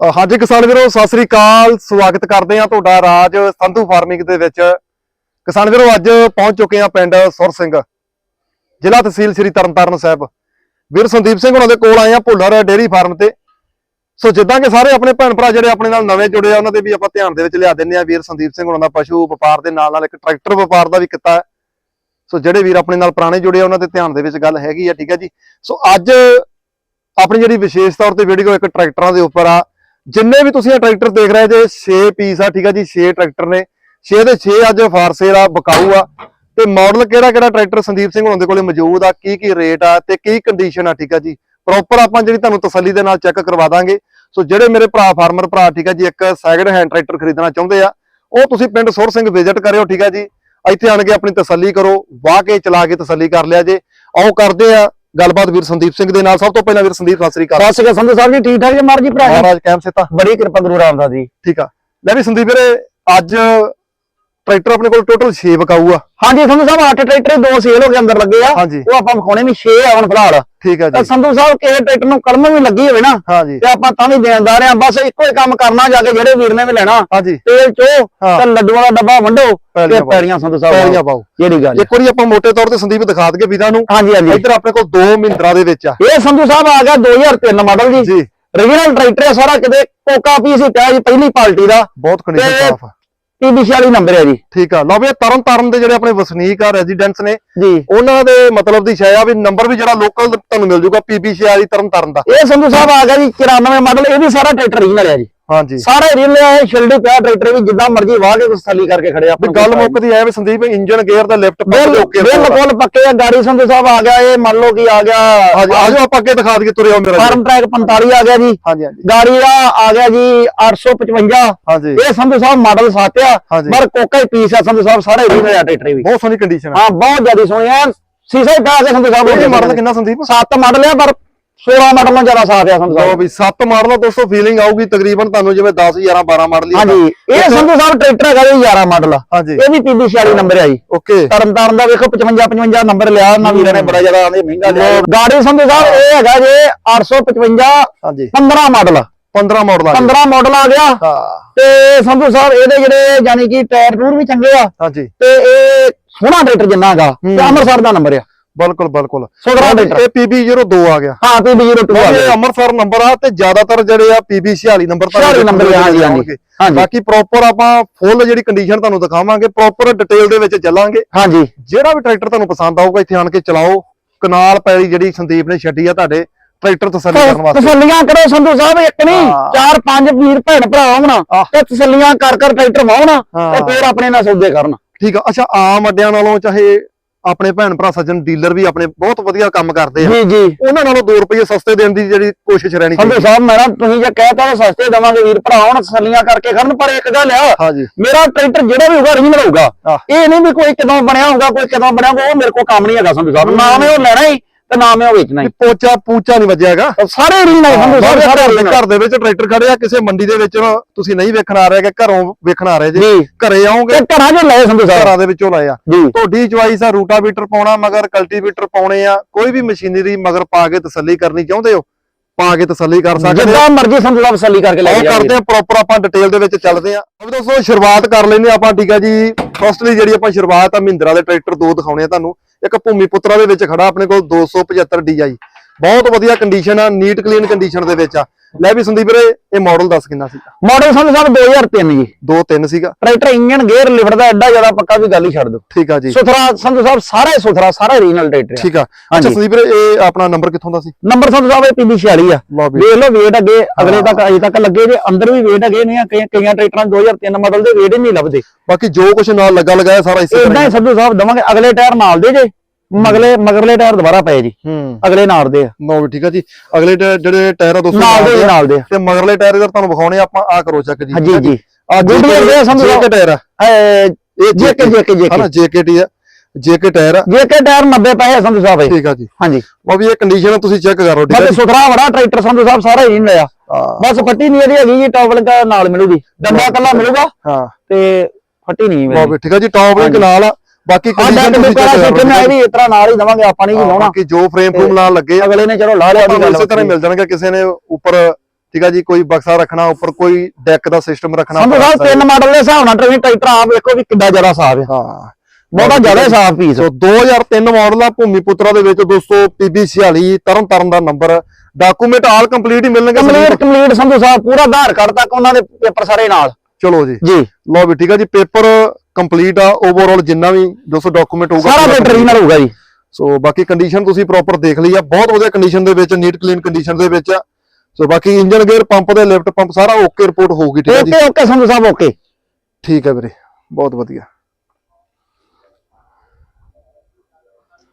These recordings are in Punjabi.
ਹਾਂਜੀ ਕਿਸਾਨ ਵੀਰੋ, ਸਤਿ ਸ੍ਰੀ ਅਕਾਲ। ਸਵਾਗਤ ਕਰਦੇ ਆ ਤੁਹਾਡਾ ਰਾਜ ਸੰਧੂ ਫਾਰਮਿੰਗ ਦੇ ਵਿੱਚ। ਕਿਸਾਨ ਵੀਰੋ, ਅੱਜ ਪਹੁੰਚ ਚੁੱਕੇ ਆ ਪਿੰਡ ਸੁਰ ਸਿੰਘ, ਜ਼ਿਲ੍ਹਾ ਤਹਿਸੀਲ ਸ੍ਰੀ ਤਰਨਤਾਰਨ ਸਾਹਿਬ। ਵੀਰ ਸੰਦੀਪ ਸਿੰਘ ਉਹਨਾਂ ਦੇ ਕੋਲ ਆਏ ਆ ਭੁੱਲਰ ਡੇਅਰੀ ਫਾਰਮ ਤੇ। ਸੋ ਜਿੱਦਾਂ ਕਿ ਸਾਰੇ ਆਪਣੇ ਭੈਣ ਭਰਾ ਜਿਹੜੇ ਆਪਣੇ ਨਾਲ ਨਵੇਂ ਜੁੜੇ ਆ, ਉਹਨਾਂ ਦੇ ਵੀ ਆਪਾਂ ਧਿਆਨ ਦੇ ਵਿੱਚ ਲਿਆ ਦਿੰਨੇ ਆ ਵੀਰ ਸੰਦੀਪ ਸਿੰਘ ਉਹਨਾਂ ਦਾ ਪਸ਼ੂ ਵਪਾਰ ਦੇ ਨਾਲ ਨਾਲ ਇੱਕ ਟਰੈਕਟਰ ਵਪਾਰ ਦਾ ਵੀ ਕੀਤਾ ਸੋ ਜਿਹੜੇ ਵੀਰ ਆਪਣੇ ਨਾਲ ਪੁਰਾਣੇ ਜੁੜੇ ਆ, ਉਹਨਾਂ ਦੇ ਧਿਆਨ ਦੇ ਵਿੱਚ ਗੱਲ ਹੈਗੀ ਆ, ਠੀਕ ਹੈ ਜੀ। ਸੋ ਅੱਜ ਆਪਣੀ ਜਿਹੜੀ ਵਿਸ਼ੇਸ਼ ਤੌਰ ਤੇ ਵੀਡੀਓ ਇੱਕ ਟਰੈਕਟਰਾਂ ਦੇ ਉੱਪਰ ਆ ਜਿੰਨੇ ਵੀ ਤੁਸੀਂ ਇਹ ਟਰੈਕਟਰ ਦੇਖ ਰਹੇ ਜੇ 6 ਪੀਸ ਆ, ਠੀਕ ਆ ਜੀ 6 ਟਰੈਕਟਰ ਨੇ। 6 ਦੇ 6 ਅੱਜ ਫਾਰਸੇਲ ਆ, ਬਕਾਊ ਆ। ਤੇ ਮਾਡਲ ਕਿਹੜਾ ਕਿਹੜਾ ਟਰੈਕਟਰ ਸੰਦੀਪ ਸਿੰਘ ਉਹਨਾਂ ਦੇ ਕੋਲੇ ਮੌਜੂਦ ਆ, ਕੀ ਕੀ ਰੇਟ ਆ ਤੇ ਕੀ ਕੰਡੀਸ਼ਨ ਆ, ਠੀਕ ਆ ਜੀ? ਪ੍ਰੋਪਰ ਆਪਾਂ ਜਿਹੜੀ ਤੁਹਾਨੂੰ ਤਸੱਲੀ ਦੇ ਨਾਲ ਚੈੱਕ ਕਰਵਾ ਦਾਂਗੇ। ਸੋ ਜਿਹੜੇ ਮੇਰੇ ਭਰਾ ਫਾਰਮਰ ਭਰਾ, ਠੀਕ ਆ ਜੀ, ਇੱਕ ਸੈਕਿੰਡ ਹੈਂਡ ਟਰੈਕਟਰ ਖਰੀਦਣਾ ਚਾਹੁੰਦੇ ਆ, ਉਹ ਤੁਸੀਂ ਪਿੰਡ ਸੁਰ ਸਿੰਘ ਵਿਜ਼ਿਟ ਕਰਿਓ, ਠੀਕ ਆ ਜੀ। ਇੱਥੇ ਆਣ ਕੇ ਆਪਣੀ ਤਸੱਲੀ ਕਰੋ, ਵਾਹ ਕੇ ਚਲਾ ਕੇ ਤਸੱਲੀ ਕਰ ਲਿਆ ਜੇ। ਆਓ ਕਰਦੇ ਆ ਗੱਲਬਾਤ ਵੀਰ ਸੰਦੀਪ ਸਿੰਘ ਦੇ ਨਾਲ। ਸਭ ਤੋਂ ਪਹਿਲਾਂ ਵੀਰ ਸੰਦੀਪ ਸਤਿ ਸ੍ਰੀ ਅਕਾਲ। ਸਤਿ ਸ਼੍ਰੀ ਅਕਾਲ ਸੰਧੂ ਸਾਹਿਬ ਜੀ ਠੀਕ ਠਾਕ ਜੀ ਭਰਾ ਜੀ ਮਹਾਰਾਜ ਕੈਮ ਸੇ ਤਾਂ ਬੜੀ ਕਿਰਪਾ ਗੁਰੂ ਰਾਮਦਾਸ ਜੀ। ਠੀਕ ਆ। ਲੈ ਵੀ ਸੰਦੀਪ ਵੀਰੇ ਅੱਜ ਟਰੈਕਟਰ ਆਪਣੇ ਕੋਲ ਟੋਟਲ 6 ਬਕਾਊ ਆ ਹਾਂਜੀ ਸੰਧੂ ਸਾਹਿਬ ਅੱਠ ਟਰੈਕਟਰ ਦੋ ਸੇਲ ਹੋ ਕੇ ਅੰਦਰ ਲੱਗੇ ਆ। ਹਾਂਜੀ। ਉਹ ਆਪਾਂ ਵਿਖਾਉਣੇ ਵੀ 6 ਆ ਹੁਣ ਫਿਲਹਾਲ। ਠੀਕ ਆ ਤਾਂ ਜੀ ਸੰਧੂ ਸਾਹਿਬ ਕਿਸੇ ਟਰੈਕਟਰ ਨੂੰ ਕਲਮ ਵੀ ਲੱਗੀ ਹੋਵੇ ਨਾ ਹਾਂਜੀ। ਤੇ ਆਪਾਂ ਤਾਂ ਵੀ ਦੇਣਦਾਰ ਆ। ਬਸ ਇੱਕੋ ਹੀ ਕੰਮ ਕਰਨਾ ਜਾ ਕੇ ਜਿਹੜੇ ਵੀਰ ਨੇ ਵੀ ਲੈਣਾ। ਹਾਂਜੀ। ਤੇਲ ਚੋ ਹਾਂ। ਤੇ ਲੱਡੂਆਂ ਦਾ ਡੱਬਾ ਵੰਡੋ ਪੈਲੀਆਂ ਤੇ ਪਾਓ। ਪੈੜੀਆਂ ਸੰਧੂ ਸਾਹਿਬ ਪੈਲੀਆਂ ਪਾਓ। ਜਿਹੜੀ ਗੱਲ ਇੱਕ ਵਾਰੀ ਆਪਾਂ ਮੋٹے ਤੌਰ ਤੇ ਸੰਦੀਪ ਦਿਖਾ ਦਈਏ ਵੀਰਾਂ ਨੂੰ। ਹਾਂਜੀ ਹਾਂਜੀ। ਇੱਧਰ ਆਪਣੇ ਕੋਲ ਦੋ ਮਹਿੰਦਰਾ ਦੇ ਵਿੱਚ ਆ। ਇਹ ਸੰਧੂ ਸਾਹਿਬ ਆ ਗਿਆ 2003 ਮਾਡਲ ਜੀ। ਜੀ। ਰੀਜਨਲ ਟਰੈਕਟਰ ਸਾਰਾ ਕਿਤੇ ਕੋਕਾ ਪੀਸ ਹੀ ਪਿਆ ਜੀ ਪਹਿਲੀ ਪਾਰਟੀ ਦਾ। ਬਹੁਤ ਕੰਡੀਸ਼ਨ ਤੇ- ਸਾਫ਼ ਆ। ਪੀਬੀ 46 ਨੰਬਰ ਹੈ ਜੀ। ਠੀਕ ਆ। ਲਓ ਵੀ ਤਰਨ ਤਾਰਨ ਦੇ ਜਿਹੜੇ ਆਪਣੇ ਵਸਨੀਕ ਆ ਰੈਜ਼ੀਡੈਂਟਸ ਨੇ ਜੀ। ਉਹਨਾਂ ਦੇ ਮਤਲਬ ਦੀ ਸ਼ਾਇ ਆ ਵੀ ਨੰਬਰ ਵੀ ਜਿਹੜਾ ਲੋਕਲ ਤੁਹਾਨੂੰ ਮਿਲ ਜੂਗਾ ਪੀਬੀ 46 ਤਰਨ ਤਾਰਨ ਦਾ। ਇਹ ਸੰਧੂ ਸਾਹਿਬ ਆ ਗਿਆ ਜੀ 94 ਮਾਡਲ ਇਹ ਵੀ ਸਾਰਾ ਟਰੈਕਟਰ ਰੀਜਨਲ ਹੈ ਜੀ। ਹਾਂਜੀ। ਸਾਰੇ ਰੀਲ ਹੈ ਛਿਲਡੀ ਪਿਆ ਟਰੈਕਟਰ ਵੀ ਜਿੱਦਾਂ ਮਰਜ਼ੀ ਵਾਹ ਕੇ ਤਸੱਲੀ ਕਰਕੇ ਖੜੇ ਆਪਾਂ ਗੱਲ ਮੁੱਕਦੀ ਐ ਵੀ ਸੰਦੀਪ ਇੰਜਨ ਗੇਅਰ ਦਾ ਲਿਫਟ ਬਿਲ ਓਕੇ ਬਿਲਕੁਲ ਪੱਕੇ ਆ ਗਾੜੀ ਸੰਧੂ ਸਾਹਿਬ ਆ ਗਿਆ ਇਹ ਮੰਨ ਲਓ ਕਿ ਆ ਗਿਆ। ਹਾਂਜੀ ਆਜੋ ਆਪਾਂ ਅੱਗੇ ਦਿਖਾ ਦਈਏ ਤੁਰੇ ਆਓ ਮੇਰਾ। ਫਾਰਮ ਟਰੈਕ 45 ਆ ਗਿਆ ਜੀ। ਹਾਂਜੀ ਹਾਂਜੀ। ਗਾੜੀ ਦਾ ਆ ਗਿਆ ਜੀ 855 ਹਾਂਜੀ। ਇਹ ਸੰਧੂ ਸਾਹਿਬ ਮਾਡਲ ਸਾਤਿਆ ਹਾਂਜੀ। ਪਰ ਕੋਕਾ ਹੀ ਪੀਸ ਆ ਸੰਧੂ ਸਾਹਿਬ ਸਾਰੇ ਰੀਲ ਆ ਟਰੈਕਟਰ ਵੀ। ਬਹੁਤ ਸੋਹਣੀ ਕੰਡੀਸ਼ਨ ਆ। ਹਾਂ ਬਹੁਤ ਜ਼ਿਆਦਾ ਸੋਹਣੇ ਆ। ਸੀਸਾ ਹੀ ਪਾ ਕੇ ਸੰਧੂ ਸਾਹਿਬ ਇਹ ਮਾਡਲ ਕਿੰਨਾ ਸੰਦੀਪ? 7 ਮਾਡਲ ਆ ਪਰ 16 ਮਾਡਲ ਨਾਲ ਜ਼ਿਆਦਾ ਸਾਥ ਆ ਸੰਧੂ ਲਓ ਸਾਹਿਬ। ਵੀ 7 ਮਾਡਲ ਦੋਸਤੋ ਫੀਲਿੰਗ ਆਊਗੀ ਤਕਰੀਬਨ ਤੁਹਾਨੂੰ ਜਿਵੇਂ 10 11 12 ਮਾਡਲ ਹੀ ਹਾਂਜੀ। ਇਹ ਸੰਧੂ ਸਾਹਿਬ ਟਰੈਕਟਰ ਹੈਗਾ ਜੀ 11 ਮਾਡਲ ਹਾਂਜੀ। ਇਹ ਵੀ ਪੀਬੀ 46 ਨੰਬਰ ਆ ਜੀ। ਓਕੇ ਤਰਨ ਤਾਰਨ ਦਾ ਵੇਖੋ 55 55 ਨੰਬਰ ਲਿਆ ਨਾ ਵੀਰਾਂ ਨੇ ਬੜਾ ਜ਼ਿਆਦਾ ਆਂਦੇ ਮਹਿੰਗਾ ਲਿਆ ਗਾੜੀ ਸੰਧੂ ਸਾਹਿਬ ਇਹ ਹੈਗਾ ਜੇ 855 ਹਾਂਜੀ। 15 ਮਾਡਲ 15 ਮਾਡਲ ਆ 15 ਮਾਡਲ ਆ ਗਿਆ। ਹਾਂ। ਤੇ ਸੰਧੂ ਸਾਹਿਬ ਇਹਦੇ ਜਿਹੜੇ ਯਾਨੀ ਕਿ ਟਾਇਰ ਟੂਰ ਵੀ ਚੰਗੇ ਆ। ਹਾਂਜੀ। ਤੇ ਇਹ ਸੋਹਣਾ ਟਰੈਕਟਰ ਜਿੰਨਾ ਹੈਗਾ ਤੇ ਅੰਮ੍ਰਿਤਸਰ ਦਾ ਨੰਬਰ ਆ। ਬਿਲਕੁਲ ਬਿਲਕੁਲ। ਸੋਹਣਾ ਟਰੈਕਟਰ ਇਹ PB02 ਆ ਗਿਆ। ਹਾਂ ਪੀਬੀ 02 ਆ ਇਹ ਗਿਆ। ਅੰਮ੍ਰਿਤਸਰ ਨੰਬਰ ਆ ਤੇ ਜ਼ਿਆਦਾਤਰ ਜਿਹੜੇ ਆ PB46 ਨੰਬਰ 46 ਨੰਬਰ ਆ, ਹਾਂਜੀ, ਹਾਂਜੀ। ਹਾਂਜੀ। ਬਾਕੀ ਪ੍ਰੋਪਰ ਆਪਾਂ ਫੁੱਲ ਜਿਹੜੀ ਕੰਡੀਸ਼ਨ ਤੁਹਾਨੂੰ ਦਿਖਾਵਾਂਗੇ ਪ੍ਰੋਪਰ ਡਿਟੇਲ ਦੇ ਵਿੱਚ ਚੱਲਾਂਗੇ। ਹਾਂਜੀ। ਜਿਹੜਾ ਵੀ ਟਰੈਕਟਰ ਤੁਹਾਨੂੰ ਪਸੰਦ ਆਊਗਾ ਇੱਥੇ ਆਣ ਕੇ ਚਲਾਓ। ਕਨਾਲ ਪੈਲੀ ਜਿਹੜੀ ਸੰਦੀਪ ਨੇ ਛੱਡੀ ਆ ਤੁਹਾਡੇ ਟਰੈਕਟਰ ਤਸੱਲੀ ਕਰਨ ਵਾਸਤੇ। ਤਸੱਲੀਆਂ ਕਰੋ ਸੰਧੂ ਸਾਹਿਬ ਇੱਕ ਨਹੀਂ ਹਾਂ। ਚਾਰ ਪੰਜ ਵੀਰ ਭੈਣ ਭਰਾ ਆਉਣ। ਤੇ ਤਸੱਲੀਆਂ ਕਰ ਕਰ ਟਰੈਕਟਰ ਵਾਉਣ ਹਾਂ। ਤੇ ਫੇਰ ਆਪਣੇ ਨਾਲ ਸੌਦੇ ਕਰਨ। ਠੀਕ ਆ ਅੱਛਾ ਆਮ ਅੱਡਿਆਂ ਨਾਲੋਂ ਚਾਹੇ ਆਪਣੇ ਭੈਣ ਭਰਾ ਸੱਜਣ ਡੀਲਰ ਵੀ ਆਪਣੇ ਬਹੁਤ ਵਧੀਆ ਕੰਮ ਕਰਦੇ ਆ। ਜੀ ਜੀ। ਉਹਨਾਂ ਨਾਲੋਂ 2 ਰੁਪਏ ਸਸਤੇ ਦੇਣ ਦੀ ਜਿਹੜੀ ਕੋਸ਼ਿਸ਼ ਰਹਿਣੀ ਚਾਹੀਦੀ। ਸਾਹਿਬ ਮੇਰਾ ਤੁਸੀਂ ਜੇ ਕਹਿਤਾ ਤਾਂ ਸਸਤੇ ਦਵਾਂਗੇ ਵੀਰ ਭਰਾ ਹੁਣ ਤਸੱਲੀਆਂ ਕਰਕੇ ਕਰਨ ਪਰ ਇੱਕ ਗੱਲ ਆ ਮੇਰਾ ਟਰੈਕਟਰ ਜਿਹੜਾ ਵੀ ਹੋਊਗਾ ਹੋਊਗਾ। ਆਹ। ਇਹ ਨਹੀਂ ਵੀ ਕੋਈ ਕਿਦੋਂ ਬਣਿਆ ਹੋਊਗਾ ਕੋਈ ਕਿਦੋਂ ਬਣਿਆ ਹੋਊਗਾ ਉਹ ਮੇਰੇ ਕੋਲ ਕੰਮ ਨਹੀਂ ਹੈਗਾ ਸੰਧੂ ਸਾਹਿਬ ਨਾ ਮੈਂ ਉਹ ਲੈਣਾ ਹੀ ਤੇ ਨਾ ਮੈਂ ਉਹ ਵੇਚਣਾ ਹੀ। ਪੋਚਾ ਪੂਚਾ ਨਹੀਂ ਵੱਜਿਆ ਹੈਗਾ ਸਾਰੇ ਸੰਧੂ ਸਾਹਿਬ ਸਾਰੇ ਸਾਰੇ। ਘਰ ਦੇ ਵਿੱਚ ਟਰੈਕਟਰ ਖੜੇ ਆ ਕਿਸੇ ਮੰਡੀ ਦੇ ਵਿੱਚ ਤੁਸੀਂ ਨਹੀਂ ਵੇਖਣ ਆ ਰਹੇ ਕਿ ਘਰੋਂ ਵੇਖਣ ਆ ਰਹੇ ਜੇ। ਘਰੇ ਆਉਂਗੇ ਤੇ ਘਰਾਂ 'ਚ ਲਏ ਸਾਹਿਬ। ਘਰਾਂ ਦੇ ਵਿੱਚੋਂ ਲਏ ਆ। ਤੁਹਾਡੀ ਚੁਆਇਸ ਆ ਰੂਟਾਵੀਟਰ ਪਾਉਣਾ ਮਗਰ ਕਲਟੀਵੇਟਰ ਪਾਉਣੇ ਆ। ਕੋਈ ਵੀ ਮਸ਼ੀਨਰੀ ਮਗਰ ਪਾ ਕੇ ਤਸੱਲੀ ਕਰਨੀ ਚਾਹੁੰਦੇ ਹੋ ਪਾ ਕੇ ਤਸੱਲੀ ਕਰ ਸਕਦੇ ਜਿੱਦਾਂ ਮਰਜ਼ੀ ਸੰਧੂ ਸਾਹਿਬ ਤਸੱਲੀ ਕਰਕੇ ਲੈ ਜਾਓ ਕਰਦੇ ਆ ਪ੍ਰੋਪਰ ਆਪਾਂ ਡਿਟੇਲ ਦੇ ਵਿੱਚ ਚੱਲਦੇ ਆ। ਅਬ ਦੋਸਤੋ ਸ਼ੁਰੂਆਤ ਕਰ ਲੈਨੇ ਆਪਾਂ ਠੀਕ ਆ ਜੀ। ਫਸਟਲੀ ਜਿਹੜੀ ਆਪਾਂ ਸ਼ੁਰੂਆਤ ਆ ਮਹਿੰਦਰਾ ਦੇ ਟਰੈਕਟਰ ਦੋ ਦਿਖਾਉਣੇ ਆ ਤੁਹਾਨੂੰ। ਇੱਕ ਭੂਮੀ ਪੁੱਤਰਾ ਦੇ ਵਿੱਚ ਖੜਾ, ਆਪਣੇ ਕੋਲ 275 DI ਬਹੁਤ ਵਧੀਆ ਕੰਡੀਸ਼ਨ ਆ ਨੀਟ ਕਲੀਨ ਕੰਡੀਸ਼ਨ ਦੇ ਵਿੱਚ ਆ। ਲੈ ਵੀ ਸੰਦੀਪ ਵੀਰੇ ਇਹ ਮਾਡਲ ਦੱਸ ਕਿੰਨਾ ਸੀਗਾ? ਮਾਡਲ ਸੰਧੂ ਸਾਹਿਬ 2003 ਜੀ। 2 3 ਸੀਗਾ? ਟਰੈਕਟਰ ਇੰਜਨ ਗੇਅਰ ਲਿਫਟ ਦਾ ਐਡਾ ਜ਼ਿਆਦਾ ਪੱਕਾ ਵੀ ਗੱਲ ਹੀ ਛੱਡ ਦਿਓ। ਠੀਕ ਆ ਜੀ। ਸੁਥਰਾ ਸੰਧੂ ਸਾਹਿਬ ਸਾਰਾ ਹੀ ਸੁਥਰਾ ਸਾਰਾ original ਟਰੈਕਟਰ ਆ। ਠੀਕ ਆ। ਅੱਛਾ। ਸੰਦੀਪ ਵੀਰੇ ਇਹ ਆਪਣਾ ਨੰਬਰ ਕਿੱਥੋਂ ਦਾ ਸੀ? ਨੰਬਰ ਸੰਧੂ ਸਾਹਿਬ ਇਹ PB 46 ਆ। ਵੇਖ ਲਓ ਵੇਟ ਅੱਗੇ ਅਗਲੇ ਤੱਕ ਅਜੇ ਤੱਕ ਲੱਗੇ ਜੇ ਅੰਦਰ ਵੀ ਵੇਟ ਅੱਗੇ ਨੇ ਕਈ ਕਈਆਂ ਟਰੈਕਟਰਾਂ 2003 ਮਾਡਲ ਦੇ ਵੇਟ ਹੀ ਨਹੀਂ ਲੱਭਦੇ। ਬਾਕੀ ਜੋ ਕੁਝ ਨਾਲ ਲੱਗਾ ਲਗਾਇਆ ਸਾਰਾ ਇਸੇ ਇਦਾਂ ਤਰ੍ਹਾਂ ਹੀ ਸੰਧੂ ਸਾਹਿਬ ਦਵਾਂਗੇ ਅਗਲੇ ਟਾਇਰ ਨਾਲ ਦੇ ਜੇ। ਮਗਲੇ ਮਗਰਲੇ ਟਾਇਰ ਦੁਬਾਰਾ ਪਏ ਜੀ। ਹੂੰ। ਅਗਲੇ ਨਾਲ ਦੇ ਆ। ਨੋ ਵੀ ਠੀਕ ਆ ਜੀ। ਅਗਲੇ ਜਿਹੜੇ ਟਾਇਰ ਆ ਦੋਸਤੋ ਨਾਲ ਦੇ ਨਾਲ ਜੀ, ਦੇ ਆ, ਦੇ ਤੇ ਮਗਰਲੇ ਟਾਇਰ ਇਧਰ ਤੁਹਾਨੂੰ ਵਿਖਾਉਣੇ ਆ ਆਪਾਂ ਆ ਕਰੋ ਚੱਕ ਜੀ ਹਾਂਜੀ ਜੀ। ਆ Goodyear ਦੇ ਸਾਹਿਬ। ਜੇਕੇ ਟਾਇਰ ਆ। ਇਹ ਜੇਕੇ ਜੇਕੇ ਹਨਾ ਜੇਕੇ ਜੇਕੇਟੀ ਆ। ਜੇਕੇ ਟਾਇਰ ਆ। ਜੇਕੇ ਟਾਇਰ 90 ਪਏ ਸੰਧੂ ਸਾਹਿਬ ਇਹ। ਠੀਕ ਆ ਜੀ। ਹਾਂਜੀ। ਉਹ ਵੀ ਇਹ ਕੰਡੀਸ਼ਨ ਤੁਸੀਂ ਚੈੱਕ ਕਰੋ ਠੀਕ ਆ ਬਾਕੀ ਜੀ। ਸੁਥਰਾ ਬੜਾ ਟਰੈਕਟਰ ਸੰਧੂ ਸਾਹਿਬ ਸਾਰਾ ਹੀ ਨਹੀਂ ਲਿਆ ਹਾਂ। ਬਸ ਫੱਟੀ ਨਹੀਂ ਇਹਦੀ ਹੈਗੀ ਜੀ ਟੌਪ ਲਗਾ ਨਾਲ ਮਿਲੂਗੀ। ਡੰਡਾ ਕੱਲਾ ਮਿਲੂਗਾ ਹਾਂ। ਤੇ ਫੱਟੀ ਨਹੀਂ ਮਿਲੂਗੀ ਵੀ ਠੀਕ ਆ ਜੀ ਟੌਪ ਲਿੰਕ ਨਾਲ ਆ। ਬਾਕੀ ਕੰਡੀਸ਼ਨ ਵਾਲਾ ਚੈੱਕ ਸਿਸਟਮ ਹੈ ਵੀ ਇਸ ਤਰ੍ਹਾਂ ਨਾਲ ਹੀ ਦਵਾਂਗੇ ਆਪਾਂ ਨਹੀਂ ਲਾਉਣਾ। ਬਾਕੀ ਜੋ ਫਰੇਮ ਫਰੂਮ ਨਾਲ ਲੱਗੇ ਅਗਲੇ ਨੇ ਚਲੋ ਲਾ ਲਿਆ ਵੀ ਇਸੇ ਤਰ੍ਹਾਂ ਮਿਲ ਜਾਣਗੇ ਕਿਸੇ ਨੇ ਉੱਪਰ ਠੀਕ ਆ ਜੀ ਕੋਈ ਬਕਸਾ ਰੱਖਣਾ ਉੱਪਰ ਕੋਈ ਡੈਕ ਦਾ ਸਿਸਟਮ ਰੱਖਣਾ ਸੰਧੂ ਸਾਹਿਬ ਤਿੰਨ ਮਾਡਲ ਦੇ ਹਿਸਾਬ ਨਾਲ ਟਰੈਕਟਰ ਟਰੈਕਟਰ ਆਪ ਵੇਖੋ ਵੀ ਕਿੱਡਾ ਜ਼ਿਆਦਾ ਸਾਫ਼ ਹੈ। ਹਾਂ। ਬਹੁਤਾ ਜ਼ਿਆਦਾ ਸਾਫ਼ ਪੀਸ ਸੋ 2003 ਮਾਡਲ ਆ ਭੂਮੀ ਪੁੱਤਰਾ ਦੇ ਵਿੱਚ ਦੋਸਤੋ PB46 ਤਰਨ ਤਾਰਨ ਦਾ ਨੰਬਰ ਡਾਕੂਮੈਂਟ ਆਲ ਕੰਪਲੀਟ ਹੀ ਮਿਲਣਗੇ ਕੰਪਲੀਟ। ਕੰਪਲੀਟ ਸੰਧੂ ਸਾਹਿਬ ਪੂਰਾ ਆਧਾਰ ਕਾਰਡ ਤੱਕ ਉਹਨਾਂ ਦੇ ਪੇਪਰ ਸਾਰੇ ਨਾਲ। ਚਲੋ ਜੀ। ਜੀ। ਲਓ ਵੀ ਠੀਕ ਆ ਜੀ ਪੇਪਰ ਕੰਪਲੀਟ ਆ ਓਵਰਆਲ ਜਿੰਨਾ ਵੀ ਦੋਸਤੋ ਡਾਕੂਮੈਂਟ ਹੋਊਗਾ ਸਾਰਾ complete। ਨਾਲ ਹੋਊਗਾ ਜੀ। ਸੋ ਬਾਕੀ ਕੰਡੀਸ਼ਨ ਤੁਸੀਂ ਪ੍ਰੋਪਰ ਦੇਖ ਲਈ ਆ ਬਹੁਤ ਵਧੀਆ ਕੰਡੀਸ਼ਨ ਦੇ ਵਿੱਚ ਨੀਟ ਕਲੀਨ ਕੰਡੀਸ਼ਨ ਦੇ ਵਿੱਚ ਆ। ਸੋ ਬਾਕੀ ਇੰਜਨ ਗੇਅਰ ਪੰਪ ਦੇ ਲਿਫਟ ਪੰਪ ਸਾਰਾ ਓਕੇ ਰਿਪੋਰਟ ਹੋਊਗੀ ਠੀਕ ਆ ਜੀ? Okay okay Sandhu sahib okay. ਠੀਕ ਹੈ ਵੀਰੇ ਬਹੁਤ ਵਧੀਆ।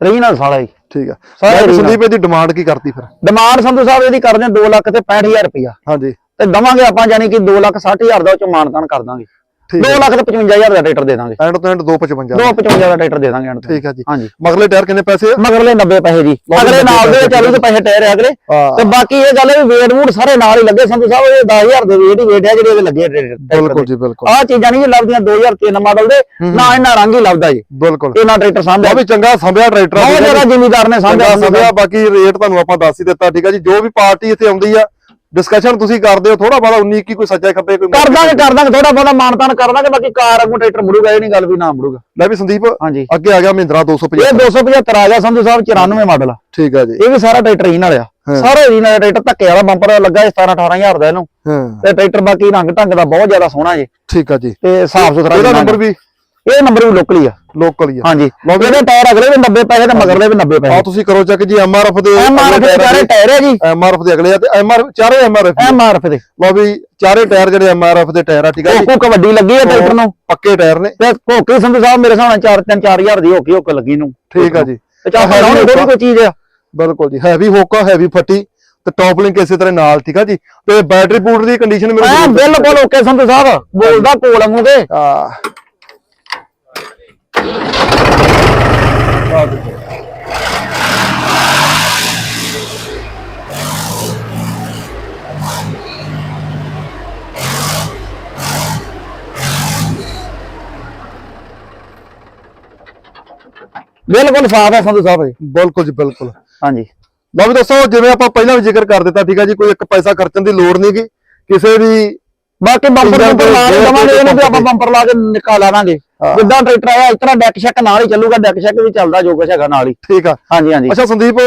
ਰੀਨਲ ਸਾਲਾ ਜੀ। ਠੀਕ ਆ। ਸਾਰਾ। ਸੰਦੀਪ ਇਹਦੀ ਡਿਮਾਂਡ ਕੀ ਕਰਤੀ ਫਿਰ? ਡਿਮਾਂਡ ਸੰਧੂ ਸਾਹਿਬ ਇਹਦੀ ਕਰਦੇ 2 ਲੱਖ ਤੇ 65000 ਰੁਪਇਆ ਹਾਂਜੀ। ਤੇ ਦਵਾਂਗੇ ਆਪਾਂ ਜਾਨੀ ਕਿ 2 ਲੱਖ 60000 ਦਾ ਉਹ ਚ ਮਾਨਤਾਨ ਕਰ ਦਾਂਗੇ। 2 ਹੈ ਲੱਖ ਤੇ 55000 ਦਾ ਟਰੈਕਟਰ ਦੇ ਦਾਂਗੇ। ਐਂਡ ਤੋਂ ਐਂਡ 255 255 ਦਾ ਟਰੈਕਟਰ ਦੇ ਦਾਂਗੇ ਤੇ। ਠੀਕ ਆ ਜੀ। ਹਾਂਜੀ। ਮਗਲੇ ਟਾਇਰ ਕਿੰਨੇ ਪੈਸੇ ਆ? ਮਗਰਲੇ 90 ਪੈਸੇ ਜੀ। ਅਗਲੇ 90 ਨਾਲ ਦੇ ਪੈਸੇ ਚਾਲੂ ਤੇ ਪੈਸੇ ਟਾਇਰ ਹੈ ਅਗਲੇ। ਤੇ ਬਾਕੀ ਇਹ ਗੱਲ ਹੈ ਵੀ ਵੇਟ ਵੂਟ ਸਾਰੇ ਨਾਲ ਹੀ ਲੱਗੇ। ਸੰਧੂ ਸਾਹਿਬ ਇਹ 10000 ਦੇ ਵੇਟ ਹੀ ਵੇਟ ਹੈ ਜਿਹੜੇ ਲੱਗੇ ਟਰੈਕਟਰ ਬਿਲਕੁਲ ਜੀ ਬਿਲਕੁਲ। ਆਹ ਚੀਜ਼ਾਂ ਨਹੀਂ ਲੱਭਦੀਆਂ 2003 ਮਾਡਲ ਦੇ। ਨਾ ਇਹਨਾਂ ਰੰਗ ਹੀ ਲੱਭਦਾ ਜੀ। ਬਿਲਕੁਲ। ਇਹਨਾਂ ਟਰੈਕਟਰ ਸਾਹਮਣੇ ਉਹ ਵੀ ਚੰਗਾ ਸੰਭਿਆ ਟਰੈਕਟਰ ਆ, ਬਹੁਤ ਆ ਜ਼ਿਆਦਾ। ਜ਼ਿਮੀਦਾਰ ਨੇ ਸੰਭਿਆ। ਬਾਕੀ ਰੇਟ ਤੁਹਾਨੂੰ ਆਪਾਂ ਦੱਸ ਹੀ ਦਿੱਤਾ ਠੀਕ ਆ ਜੀ। ਜੋ ਵੀ ਪਾਰਟੀ ਇੱਥੇ ਆਉਂਦੀ ਆ ਡਿਸਕਸ਼ਨ ਤੁਸੀਂ ਕਰਦੇ ਹੋ ਥੋੜਾ ਬਾਲਾ 19 ਕੀ ਕੋਈ ਸੱਜਾ ਖੱਬੇ ਕੋਈ ਕਰ ਦਾਂਗੇ ਕਰ ਦਾਂਗੇ ਥੋੜਾ ਬਹੁਤਾ ਮਾਨਤਾਨ ਕਰ ਦਾਂਗੇ ਬਾਕੀ ਕਾਰ ਟਰੈਕਟਰ ਮੁੜੂਗਾ ਇਹ ਨਹੀਂ ਗੱਲ ਵੀ ਨਾ ਮੁੜੂਗਾ। ਲੈ ਵੀ ਸੰਦੀਪ ਹਾਂਜੀ। ਅੱਗੇ ਆ ਗਿਆ ਮਹਿੰਦਰਾ ਇਹ 250 275 ਆ ਗਿਆ ਸੰਧੂ ਸਾਹਿਬ 94 ਮਾਡਲ ਆ। ਠੀਕ ਆ ਜੀ। ਇਹ ਵੀ ਸਾਰਾ ਟਰੈਕਟਰ ਹੀ ਨਾਲ ਆ। ਹਾਂ। ਸਾਰਾ ਹੀ ਨਾਲ ਟਰੈਕਟਰ ਧੱਕੇ ਵਾਲਾ ਬੰਪਰ ਲੱਗਾ 17 18000 ਦਾ ਇਹਨੂੰ। ਹਾਂ। ਤੇ ਟਰੈਕਟਰ ਬਾਕੀ ਰੰਗ ਢੰਗ ਦਾ ਬਹੁਤ ਜ਼ਿਆਦਾ ਸੋਹਣਾ ਜੀ। ਠੀਕ ਆ ਜੀ। ਤੇ ਸਾਫ਼ ਸੁਥਰਾ ਇਹਦਾ ਨੰਬਰ ਵੀ ਇਹ ਨੰਬਰ ਵੀ ਲੋਕਲੀ ਆ। ਲੋਕਲ ਹੀ ਆ। ਹਾਂਜੀ। ਇਹਦੇ ਟਾਇਰ ਅਗਲੇ ਵੀ 90 ਪੈਸੇ ਤੇ ਮਗਰਲੇ ਵੀ 90 ਆ ਪੈਸੇ ਤੁਸੀਂ ਕਰੋ ਚੈੱਕ ਜੀ ਐਮਆਰਐਫ ਦੇ ਐਮਆਰਐਫ ਦੇ ਚਾਰੇ ਟਾਇਰ ਹੈ ਜੀ। ਐਮਆਰਐਫ ਦੇ ਅਗਲੇ ਆ ਤੇ ਐਮਆਰ ਚਾਰੇ ਐਮਆਰਐਫ ਐਮਆਰਐਫ ਦੇ। ਲਓ ਵੀ ਚਾਰੇ ਟਾਇਰ ਜਿਹੜੇ ਐਮਆਰਐਫ ਦੇ ਟਾਇਰ ਆ ਠੀਕ ਆ ਜੀ। ਕੋਕੋ ਕਬੱਡੀ ਲੱਗੀ ਹੈ ਟਰੈਕਟਰ ਨੂੰ। ਪੱਕੇ ਟਾਇਰ ਨੇ। ਤੇ ਕੋਕੀ ਸੰਧੂ ਸਾਹਿਬ ਮੇਰੇ ਹਿਸਾਬ ਨਾਲ 4 3 4000 ਦੀ ਹੋਕੀ ਹੋਕ ਲੱਗੀ ਨੂੰ। ਠੀਕ ਆ ਜੀ। ਹੈਵੀ ਥੋੜੀ ਕੋਈ ਚੀਜ਼ ਆ। ਬਿਲਕੁਲ ਜੀ ਹੈਵੀ ਹੋਕਾ ਹੈਵੀ ਫੱਟੀ ਤੇ ਟੌਪ ਲਿੰਕ ਇਸੇ ਤਰ੍ਹਾਂ ਨਾਲ ਠੀਕ ਆ ਜੀ। ਤੇ ਬੈਟਰੀ ਬੂਟ ਦੀ ਕੰਡੀਸ਼ਨ ਮੇਰੇ ਬਿਲਕੁਲ ਓਕੇ ਸੰਧੂ ਸਾਹਿਬ। ਬੋਲਦਾ ਕੋਲ ਵਾਂਗੂ ਬਿਲਕੁਲ ਸਾਫ਼ ਹੈ ਸੰਧੂ ਸਾਹਿਬ ਜੀ। ਬਿਲਕੁਲ ਜੀ ਬਿਲਕੁਲ। ਹਾਂਜੀ। ਲਓ ਵੀ ਦੋਸਤੋ ਜਿਵੇਂ ਆਪਾਂ ਪਹਿਲਾਂ ਵੀ ਜ਼ਿਕਰ ਕਰ ਦਿੱਤਾ ਠੀਕ ਆ ਜੀ ਕੋਈ ਇੱਕ ਪੈਸਾ ਖਰਚਣ ਦੀ ਲੋੜ ਨਹੀਂਗੀ ਕਿਸੇ ਵੀ ਬਾਕੀ ਬੰਪਰ ਬੰਪਰ ਲਾ ਕੇ ਦਵਾਂਗੇ ਇਹਨੂੰ ਵੀ ਆਪਾਂ ਬੰਪਰ ਲਾ ਕੇ ਨਿਕਾਲ ਲਾਵਾਂਗੇ ਹਾਂ। ਜਿੱਦਾਂ ਟਰੈਕਟਰ ਆਇਆ ਇਸ ਤਰ੍ਹਾਂ ਡੈਕ ਸ਼ੈਕ ਨਾਲ ਹੀ ਚੱਲੂਗਾ ਡੈਕ ਸ਼ੈਕ ਵੀ ਚੱਲਦਾ ਜੋ ਕੁਛ ਹੈਗਾ ਨਾਲ ਹੀ। ਠੀਕ ਆ। ਹਾਂਜੀ ਹਾਂਜੀ। ਅੱਛਾ ਸੰਦੀਪ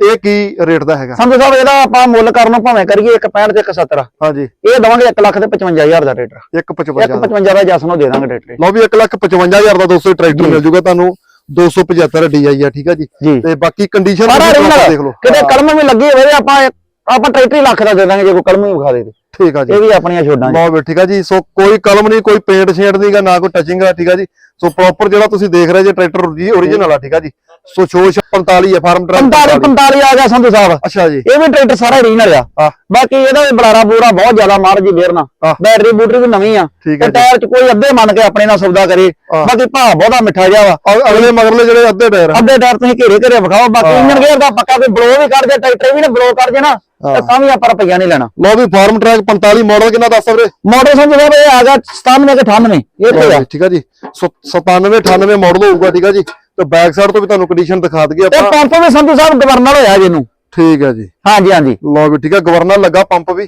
ਇਹ ਕੀ ਰੇਟ ਦਾ ਹੈਗਾ? ਸੰਧੂ ਸਾਹਿਬ ਇਹਦਾ ਆਪਾਂ ਮੁੱਲ ਕਰਨ ਨੂੰ ਭਾਵੇਂ ਕਰੀਏ 165 ਤੇ 170 ਹਾਂਜੀ। ਇਹ ਦਵਾਂਗੇ 1 ਲੱਖ ਤੇ 55000 ਦਾ ਟਰੈਕਟਰ। 155 155 ਦਾ ਜਸ ਨੂੰ ਦੇ ਦਾਂਗੇ ਟਰੈਕਟਰ। ਲਓ ਵੀ 155000 ਦਾ ਦੋਸਤੋ ਟਰੈਕਟਰ ਜੀ। ਮਿਲ ਜੂਗਾ ਤੁਹਾਨੂੰ। 275 DI ਆ ਠੀਕ ਆ ਜੀ। ਤੇ ਬਾਕੀ ਕੰਡੀਸ਼ਨ ਦੇਖ ਲਓ। ਕਿਤੇ ਹਾਂ, ਕਲਮ ਵੀ ਲੱਗੀ ਹੋਵੇ ਆਪਾਂ ਆਪਾਂ ਟਰੈਕਟਰ ਹੀ ਲੱਖ ਦਾ ਦੇ ਦਾਂਗੇ ਜੇ ਕੋਈ ਕਲਮ ਵੀ ਵਿਖਾ ਦੇ ਤੇ। ਠੀਕ ਆ ਜੀ। ਇਹ ਵੀ ਆਪਣੀਆਂ ਛੋਡਾਂ ਲਓ ਵੀ ਠੀਕ ਆ ਜੀ। ਸੋ ਕੋਈ ਕਲਮ ਨਹੀਂ ਕੋਈ ਪੇਂਟ ਸ਼ੇਡ ਨਹੀਂਗਾ ਨਾ ਕੋਈ ਟਚਿੰਗ ਆ ਠੀਕ ਆ ਜੀ। ਸੋ ਪ੍ਰੋਪਰ ਜਿਹੜਾ ਤੁਸੀਂ ਦੇਖ ਰਹੇ ਜੇ ਟਰੈਕਟਰ ਜੀ ਓਰੀਜਨਲ ਆ ਠੀਕ ਆ ਜੀ। ਸੋ ਸ਼ੋਸ਼ 45 ਹੈ ਫਾਰਮ ਟਰੈਕ 45 45 ਆ ਗਿਆ ਸੰਧੂ ਸਾਹਿਬ। ਅੱਛਾ ਜੀ। ਇਹ ਵੀ ਟਰੈਕਟਰ ਸਾਰਾ ਰੀਨਲ ਆ। ਹਾਂ। ਬਾਕੀ ਇਹਦਾ ਬਲਾਰਾ ਬੂਰਾ ਬਹੁਤ ਜ਼ਿਆਦਾ ਮਾਰ ਜੀ ਫੇਰਨਾ ਹਾਂ। ਬੈਟਰੀ ਬੂਟਰੀ ਵੀ ਨਵੀਂ ਆ। ਠੀਕ ਤੇ। ਟਾਇਰ ਚ ਕੋਈ ਅੱਧੇ ਮੰਨ ਕੇ ਆਪਣੇ ਨਾਲ ਸੌਦਾ ਕਰੇ। ਬਾਕੀ ਭਾਅ ਬਹੁਤਾ ਮਿੱਠਾ ਜਿਹਾ ਵਾ। ਅਗ- ਅਗਲੇ ਮਗਰਲੇ ਜਿਹੜੇ ਅੱਧੇ ਟਾਇਰ ਅੱਧੇ ਟਾਇਰ ਤੁਸੀਂ ਘੇਰੇ ਘੇਰੇ ਵਿਖਾਓ ਬਾਕੀ। ਇੰਜਨ ਗੇਅਰ ਦਾ ਪੱਕਾ ਕੋਈ ਬਲੋ ਵੀ ਕਰ ਦੇ ਟਰੈਕਟਰ ਵੀ ਨਾ ਬਲੋ ਕਰ ਜੇ ਨਾ। ਤੇ। ਤਾਂ ਵੀ ਆਪਾਂ ਰੁਪਈਆ ਨਹੀਂ ਲੈਣਾ। ਲਓ ਵੀ ਫਾਰਮ ਟਰੈਕ 45 ਮਾਡਲ ਕਿੰਨਾ ਦੱਸ ਵੀਰੇ? ਮਾਡਲ ਸੰਧੂ ਸਾਹਿਬ ਇਹ ਆ ਗਿਆ 97 ਕਿ 98 ਇਹ ਤੇ ਆ। ਠੀਕ ਆ ਜੀ। ਸੋ 97 98 ਮਾਡਲ ਹੋਊਗਾ ਠੀਕ ਆ ਜੀ। ਤੇ ਬੈਕ ਸਾਈਡ ਤੋਂ ਵੀ ਤੁਹਾਨੂੰ ਕੰਡੀਸ਼ਨ ਦਿਖਾ ਦਈਏ ਇਹ ਆਪਾਂ। ਪੰਪ ਵੀ ਸੰਧੂ ਸਾਹਿਬ ਗਵਰਨਰ ਹੋਇਆ ਜੀ ਇਹਨੂੰ। ਠੀਕ ਆ ਜੀ। ਹਾਂਜੀ ਹਾਂਜੀ। ਲਓ ਵੀ ਠੀਕ ਆ ਗਵਰਨਰ ਲੱਗਾ ਪੰਪ ਵੀ।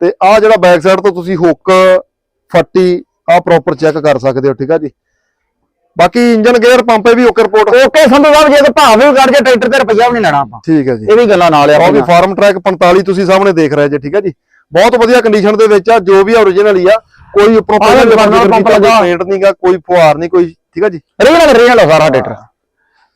ਤੇ ਆ ਜਿਹੜਾ ਬੈਕ ਸਾਈਡ ਤੋਂ ਤੁਸੀਂ ਹੁੱਕ ਫੱਟੀ ਆ ਪ੍ਰੋਪਰ ਚੈੱਕ ਕਰ ਸਕਦੇ ਹੋ ਠੀਕ ਆ ਜੀ। ਬਾਕੀ ਇੰਜਨ ਗੇਅਰ ਪੰਪੇ ਵੀ okay report okay Sandhu sahib ਜੇ ਤੇ ਭਾਅ ਵੀ ਕਰ ਜੇ ਟਰੈਕਟਰ ਤੇ ਰੁਪਈਆ ਵੀ ਨਹੀਂ ਲੈਣਾ ਆਪਾਂ। ਠੀਕ ਹੈ ਜੀ। ਇਹ ਵੀ ਗੱਲਾਂ ਨਾਲ ਆ ਉਹ ਵੀ। ਫਾਰਮ ਟਰੈਕ 45 ਤੁਸੀਂ ਸਾਹਮਣੇ ਦੇਖ ਰਹੇ ਜੇ ਠੀਕ ਹੈ ਜੀ। ਬਹੁਤ ਵਧੀਆ ਕੰਡੀਸ਼ਨ ਦੇ ਵਿੱਚ ਆ ਜੋ ਵੀ ਓਰੀਜਨਲ ਹੀ ਆ ਕੋਈ ਉੱਪਰੋਂ ਪੰਪ ਲੱਗਾ। ਪੇਂਟ ਨਹੀਂਗਾ ਕੋਈ ਫੁਹਾਰ ਨਹੀਂ ਕੋਈ ਠੀਕ ਆ ਜੀ। ਰੀਅਲ ਰੀਅਲ ਸਾਰਾ ਟਰੈਕਟਰ।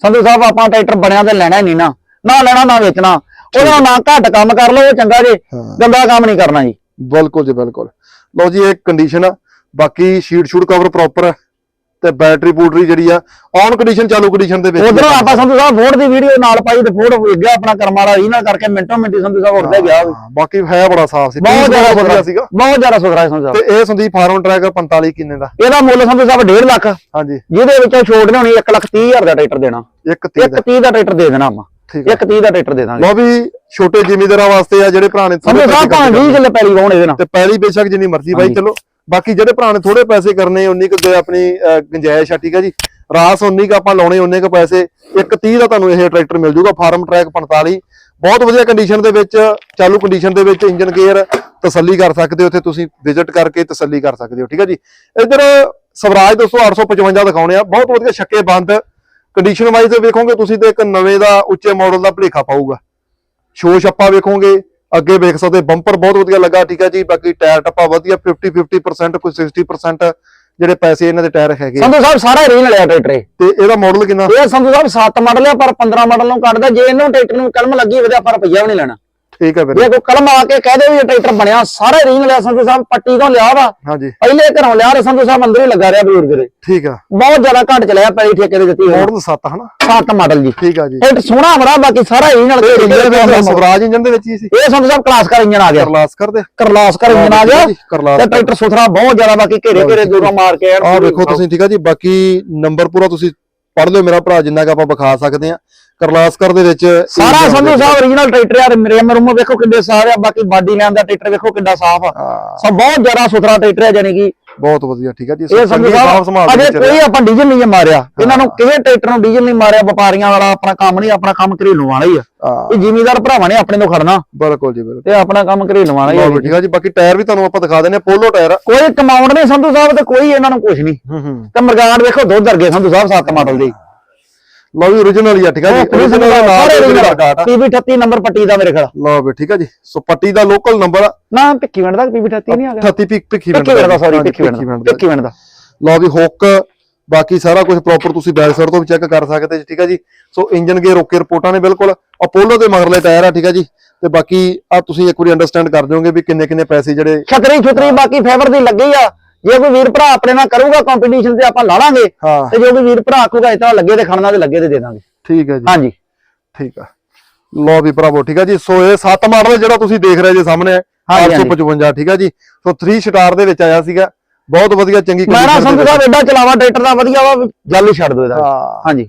ਸੰਧੂ ਸਾਹਿਬ ਆਪਾਂ ਟਰੈਕਟਰ ਬਣਿਆ ਤੇ ਲੈਣਾ ਹੀ ਨਹੀਂ ਨਾ। ਨਾ ਲੈਣਾ ਨਾ ਵੇਚਣਾ। ਉਹਦਾ ਨਾ ਘੱਟ ਕੰਮ ਕਰ ਲਓ ਉਹ ਚੰਗਾ ਜੇ। ਹਾਂ। ਗੰਦਾ ਕੰਮ ਨਹੀਂ ਕਰਨਾ ਜੀ। ਬਿਲਕੁਲ ਜੀ ਬਿਲਕੁਲ। ਲਓ ਜੀ ਇਹ ਕੰਡੀਸ਼ਨ ਆ। ਬਾਕੀ ਸ਼ੀਟ ਸ਼ੂਟ ਕਵਰ ਪ੍ਰੋਪਰ ਤੇ ਬੈਟਰੀ ਬੂਟਰੀ ਜਿਹੜੀ ਆ ਔਨ ਕੰਡੀਸ਼ਨ ਚਾਲੂ ਕੰਡੀਸ਼ਨ ਦੇ ਵਿੱਚ। ਉਧਰੋਂ ਆਪਾਂ ਸੰਧੂ ਸਾਹਿਬ ਫੋੜ ਦੀ ਵੀਡੀਓ ਨਾਲ ਪਾਈ ਤੇ ਫੋੜ ਹੋ ਗਿਆ ਆਪਣਾ ਕਰਮ ਵਾਲਾ ਰੀਨਲ ਕਰਕੇ ਮਿੰਟੋ ਮਿੰਟੀ ਸੰਧੂ ਸਾਹਿਬ ਉੱਡਦਾ ਗਿਆ ਬਾਕੀ ਹੈ ਬੜਾ ਸਾਫ਼ ਸੀ। ਬਹੁਤ ਜ਼ਿਆਦਾ ਵਧੀਆ ਸੀਗਾ। ਬਹੁਤ ਜ਼ਿਆਦਾ ਸੁਥਰਾ ਸੰਧੂ ਸਾਹਿਬ। ਤੇ ਇਹ ਸੰਦੀਪ ਫਾਰਮ ਟਰੈਕ 45 ਕਿੰਨੇ ਦਾ? ਇਹਦਾ ਮੁੱਲ ਸੰਧੂ ਸਾਹਿਬ 1.5 ਲੱਖ। ਹਾਂਜੀ। ਜਿਹਦੇ ਵਿੱਚੋਂ ਛੋਟ ਲਿਆਉਣੀ 1 ਲੱਖ 30 ਹਜ਼ਾਰ ਦਾ ਟਰੈਕਟਰ ਦੇਣਾ। ਇੱਕ 30 ਇੱਕ 30 ਦਾ ਟਰੈਕਟਰ ਦੇ ਦੇਣਾ ਆਪਾਂ। ਇੱਕ 30 ਦਾ ਟਰੈਕਟਰ ਦੇ ਦਾਂਗੇ। ਲਓ ਵੀ ਛੋਟੇ ਜ਼ਿਮੀਂਦਾਰਾਂ ਵਾਸਤੇ ਆ ਜਿਹੜੇ ਨੇ ਥੋੜ੍ਹੇ ਸੰਧੂ ਸਾਹਿਬ 20 ਕਿੱਲੇ ਪੈਲੀ ਵਾਉਣ ਇਹਦੇ ਨਾਲ। ਤੇ ਪਹਿਲੀ ਬੇਸ਼ੱਕ ਜਿੰਨੀ ਮਰਜ਼ੀ ਬਾਈ। ਚਲੋ। ਬਾਕੀ ਜਿਹੜੇ ਭਰਾ ਨੇ ਥੋੜੇ ਪੈਸੇ ਕਰਨੇ ਉਨੀ ਕੁ ਦੇ ਆਪਣੀ ਅਹ, ਗੁੰਜਾਇਸ਼ ਆ ਠੀਕ ਹੈ ਜੀ। ਰਾਸ ਉਨੀ ਕੁ ਆਪਾਂ ਲਾਉਣੇ ਉਨੇ ਕੁ ਪੈਸੇ। ਇੱਕ 30 ਦਾ ਤੁਹਾਨੂੰ ਇਹ ਟਰੈਕਟਰ ਮਿਲ ਜੂਗਾ ਫਾਰਮ ਟਰੈਕ 45 ਬਹੁਤ ਵਧੀਆ ਕੰਡੀਸ਼ਨ ਦੇ ਵਿੱਚ ਚਾਲੂ ਕੰਡੀਸ਼ਨ ਦੇ ਵਿੱਚ ਇੰਜਨ ਗੇਅਰ ਤਸੱਲੀ ਕਰ ਸਕਦੇ ਹੋ ਉੱਥੇ ਤੁਸੀਂ ਵਿਜ਼ਿਟ ਕਰਕੇ ਤਸੱਲੀ ਕਰ ਸਕਦੇ ਹੋ ਠੀਕ ਹੈ ਜੀ। ਇੱਧਰ ਸਵਰਾਜ 200 855 ਦਿਖਾਉਣੇ ਆ। ਬਹੁਤ ਵਧੀਆ ਛੱਕੇ ਬੰਦ। ਕੰਡੀਸ਼ਨ ਵਾਈਜ਼ ਵੇਖੋਗੇ ਤੁਸੀਂ ਤੇ ਇੱਕ ਨਵੇਂ ਦਾ ਉੱਚੇ ਮਾਡਲ ਦਾ ਭਲੇਖਾ ਪਾਊਗਾ। ਸ਼ੋ ਆਪਾਂ ਵੇਖੋਗੇ। ਅੱਗੇ ਵੇਖ ਸਕਦੇ ਬੰਪਰ ਬਹੁਤ ਵਧੀਆ ਲੱਗਾ ਠੀਕ ਹੈ ਜੀ ਬਾਕੀ ਟਾਇਰ ਟੱਪਾ ਵਧੀਆ 50 50% ਕੋਈ 60% ਜਿਹੜੇ ਪੈਸੇ ਇਹਨਾਂ ਦੇ ਟਾਇਰ ਹੈਗੇ ਆ। ਸੰਧੂ ਸਾਹਿਬ ਸਾਰਾ ਰੀਨ ਲਿਆ ਟਰੈਕਟਰ। ਤੇ ਇਹਦਾ ਮਾਡਲ ਕਿੰਨਾ ਇਹ ਸੰਧੂ ਸਾਹਿਬ 7 ਮਾਡਲ ਆ ਪਰ 15 ਮਾਡਲ ਨੂੰ ਕੱਢਦਾ ਜੇ ਇਹਨੂੰ ਟਰੈਕਟਰ ਨੂੰ ਕਲਮ ਲੱਗੀ ਤਾਂ ਆਪਾਂ ਰੁਪਈਆ ਵੀ ਨਹੀਂ ਲੈਣਾ ਠੀਕ ਹੈ ਵੀਰੇ। ਜੇ ਕੋਈ ਕਲਮ ਆ ਕੇ ਕਹਿ ਦੇ ਵੀ ਇਹ ਟਰੈਕਟਰ ਬਣਿਆ ਸਾਰਾ ਰੀਨ ਲਿਆ ਸੰਧੂ ਸਾਹਿਬ ਪੱਟੀ ਤੋਂ ਲਿਆ ਵਾ। ਹਾਂਜੀ। ਪਹਿਲੇ ਘਰੋਂ ਲਿਆ ਸੰਧੂ ਸਾਹਿਬ ਅੰਦਰ ਹੀ ਲੱਗਾ ਰਿਹਾ ਬਜ਼ੁਰਗ ਦੇ। ਠੀਕ ਆ। ਬਹੁਤ ਜ਼ਿਆਦਾ ਘੱਟ ਚਲਿਆ ਪੈਲੀ ਠੇਕੇ ਦੇ ਦਿੱਤੀ ਹੋਈ। ਮਾਡਲ 7 ਹਨਾ? 7 ਮਾਡਲ ਜੀ। ਠੀਕ ਆ ਜੀ। ਇਹ ਸੋਹਣਾ ਬੜਾ ਬਾਕੀ ਸਾਰਾ ਰੀਨ ਨਾਲ ਦੇ ਸਵਰਾਜ ਇੰਜਨ ਦੇ ਵਿੱਚ ਹੀ ਸੀ। ਇਹ ਸੰਧੂ ਸਾਹਿਬ ਕਲਾਸ ਕਰ ਇੰਜਨ ਆ ਗਿਆ। ਕਰਲਾਸ ਕਰਦੇ ਕਰਲਾਸ ਕਰ ਇੰਜਨ ਆ ਗਿਆ। ਤੇ ਟਰੈਕਟਰ ਸੁਥਰਾ ਬਹੁਤ ਜ਼ਿਆਦਾ ਬਾਕੀ ਘੇਰੇ ਘੇਰੇ ਦੂਰੋਂ ਮਾਰ ਕੇ ਪੂਰੀ ਵੇਖੋ ਤੁਸੀਂ ਠੀਕ ਆ ਜੀ। ਬਾਕੀ ਨੰਬਰ ਪੂਰਾ ਤੁਸੀਂ ਪੜ੍ਹ ਲਿਓ ਮੇਰਾ ਭਰਾ ਜਿੰਨਾ ਕਿ ਆਪਾਂ ਵਿਖਾ ਸਕਦੇ ਆ ਕਰਲਾਸਕਰ ਦੇ ਵਿੱਚ ਸਾਰਾ ਸੰਧੂ ਸਾਹਿਬ origignal ਟਰੈਕਟਰ ਆ ਮੇਰੇ ਮਰੂਮ ਵੇਖੋ ਕਿੰਨੇ ਸਾਰੇ ਆ ਬਾਕੀ ਬਾਡੀ ਲਾਈਨ ਦਾ ਟਰੈਕਟਰ ਵੇਖੋ ਕਿੰਨਾ ਸਾਫ਼ ਆ। ਸਭ ਬਹੁਤ ਜ਼ਿਆਦਾ ਸੁਥਰਾ ਟਰੈਕਟਰ ਹੈ ਜਾਨੀ ਕਿ ਬਹੁਤ ਵਧੀਆ ਠੀਕ ਆ ਜੀ। ਇਹ ਸੰਧੂ ਸਾਹਿਬ ਅਜੇ ਕੋਈ ਆਪਾਂ ਡੀਜ਼ਲ ਨਹੀਂ ਮਾਰਿਆ। ਇਹਨਾਂ ਨੂੰ ਕਿਸੇ ਟਰੈਕਟਰ ਨੂੰ ਡੀਜ਼ਲ ਨਹੀਂ ਮਾਰਿਆ ਵਪਾਰੀਆਂ ਵਾਲਾ ਆਪਣਾ ਕੰਮ ਨਹੀਂ ਆਪਣਾ ਕੰਮ ਘਰੇਲੂ ਵਾਲਾ ਹੀ ਆ। ਇਹ ਜ਼ਿਮੀਦਾਰ ਭਰਾਵਾਂ ਨੇ ਆਪਣੇ ਤੋਂ ਖੜਨਾ। ਬਿਲਕੁਲ ਜੀ ਬਿਲਕੁਲ। ਤੇ ਆਪਣਾ ਕੰਮ ਘਰੇਲੂ ਵਾਲਾ ਹੀ ਆ ਠੀਕ ਆ ਜੀ ਬਾਕੀ ਟਾਇਰ ਵੀ ਤੁਹਾਨੂੰ ਆਪਾਂ ਦਿਖਾ ਦਿੰਨੇ ਆ ਪੋਲੋ ਟਾਇਰ ਆ। ਕੋਈ ਕਮਾਉਂਡ ਨਹੀਂ ਸੰਧੂ ਸਾਹਿਬ ਤੇ ਕੋਈ ਇਹਨਾਂ ਨੂੰ ਕੁਝ ਨਹੀਂ। ਤੇ ਮਰਗਾੜ ਵੇਖੋ ਦੁੱਧ ਵਰਗੇ ਸੰਧੂ ਸਾਹਿਬ 7 ਮਾਡਲ ਦੇ। ਲਓ ਵੀ origignal ਹੀ ਆ ਠੀਕ ਆ ਜੀ? origignal ਦਾ ਨਾਮ ਪੀਬੀ 38 ਨੰਬਰ ਪੱਟੀ ਦਾ ਮੇਰੇ ਖਿਆਲ ਲਓ ਵੀ ਠੀਕ ਆ ਜੀ। ਸੋ ਪੱਟੀ ਦਾ ਲੋਕਲ ਨੰਬਰ ਨਾ ਭਿੱਖੀ ਮਿੰਟ ਦਾ ਪੀਬੀ 38 ਨਹੀਂ ਆ ਗਿਆ। 38 ਪਿਕ ਪਿੱਖੀ ਭਿੱਖੀ ਮਿੰਟ ਦਾ ਸੌਰੀ ਭਿੱਖੀ ਮਿੰਟ ਦਾ। ਭਿੱਖੀ ਮਿੰਟ ਦਾ। ਲਓ ਵੀ ਹੁੱਕ ਬਾਕੀ ਸਾਰਾ ਕੁਝ ਪ੍ਰੋਪਰ ਤੁਸੀਂ ਬੈਕ ਸਾਈਡ ਤੋਂ ਵੀ ਚੈੱਕ ਕਰ ਸਕਦੇ ਜੀ ਠੀਕ ਆ ਜੀ? ਸੋ ਇੰਜਨ ਗੇਅਰ ਓਕੇ ਰਿਪੋਰਟਾਂ ਨੇ ਬਿਲਕੁਲ। ਅਪੋਲੋ ਦੇ ਮਗਰਲੇ ਟਾਇਰ ਆ ਠੀਕ ਆ ਜੀ? ਤੇ ਬਾਕੀ ਆ ਤੁਸੀਂ ਇੱਕ ਵਾਰੀ ਅੰਡਰਸਟੈਂਡ ਕਰ ਦਿਓਗੇ ਵੀ ਕਿੰਨੇ ਕਿੰਨੇ ਪੈਸੇ ਜਿਹੜੇ ਛਤਰੀ ਛੁਤਰੀ ਬਾਕੀ ਫੇਵਰ ਦੀ ਲੱਗੀ ਆ। ਜੇ ਕੋਈ ਵੀਰ ਭਰਾ ਆਪਣੇ ਨਾਲ ਕਰੂਗਾ ਕੰਪੀਟੀਸ਼ਨ ਤੇ ਆਪਾਂ ਲਾ ਲਾਂਗੇ ਹਾਂ। ਤੇ ਜੋ ਵੀ ਵੀਰ ਭਰਾ ਆਖੂਗਾ ਇਤਨਾ ਲੱਗੇ ਤੇ ਖੜਨਾ ਤੇ ਲੱਗੇ ਤੇ ਦੇ ਦਾਂਗੇ। ਠੀਕ ਹੈ ਜੀ। ਹਾਂਜੀ। ਠੀਕ ਆ। ਲਓ ਵੀ ਭਰਾਵੋ ਠੀਕ ਆ ਜੀ। ਸੋ ਇਹ 7 ਮਾਡਲ ਜਿਹੜਾ ਤੁਸੀਂ ਦੇਖ ਰਹੇ ਜੇ ਸਾਹਮਣੇ ਹਾਂਜੀ, 855 ਠੀਕ ਆ ਜੀ। ਸੋ 3 ਸਟਾਰ ਦੇ ਵਿੱਚ ਆਇਆ ਸੀਗਾ। ਬਹੁਤ ਵਧੀਆ ਚੰਗੀ ਮੈਂ ਨਾ condition ਦੇ ਸੰਧੂ ਵਿੱਚ। ਸਾਹਿਬ ਐਡਾ ਚਲਾਵਾ ਟਰੈਕਟਰ ਦਾ ਵਧੀਆ ਵਾ ਵੀ ਜਲ ਹੀ ਛੱਡ ਦੋ ਇਹਦਾ। ਹਾਂ। ਹਾਂਜੀ।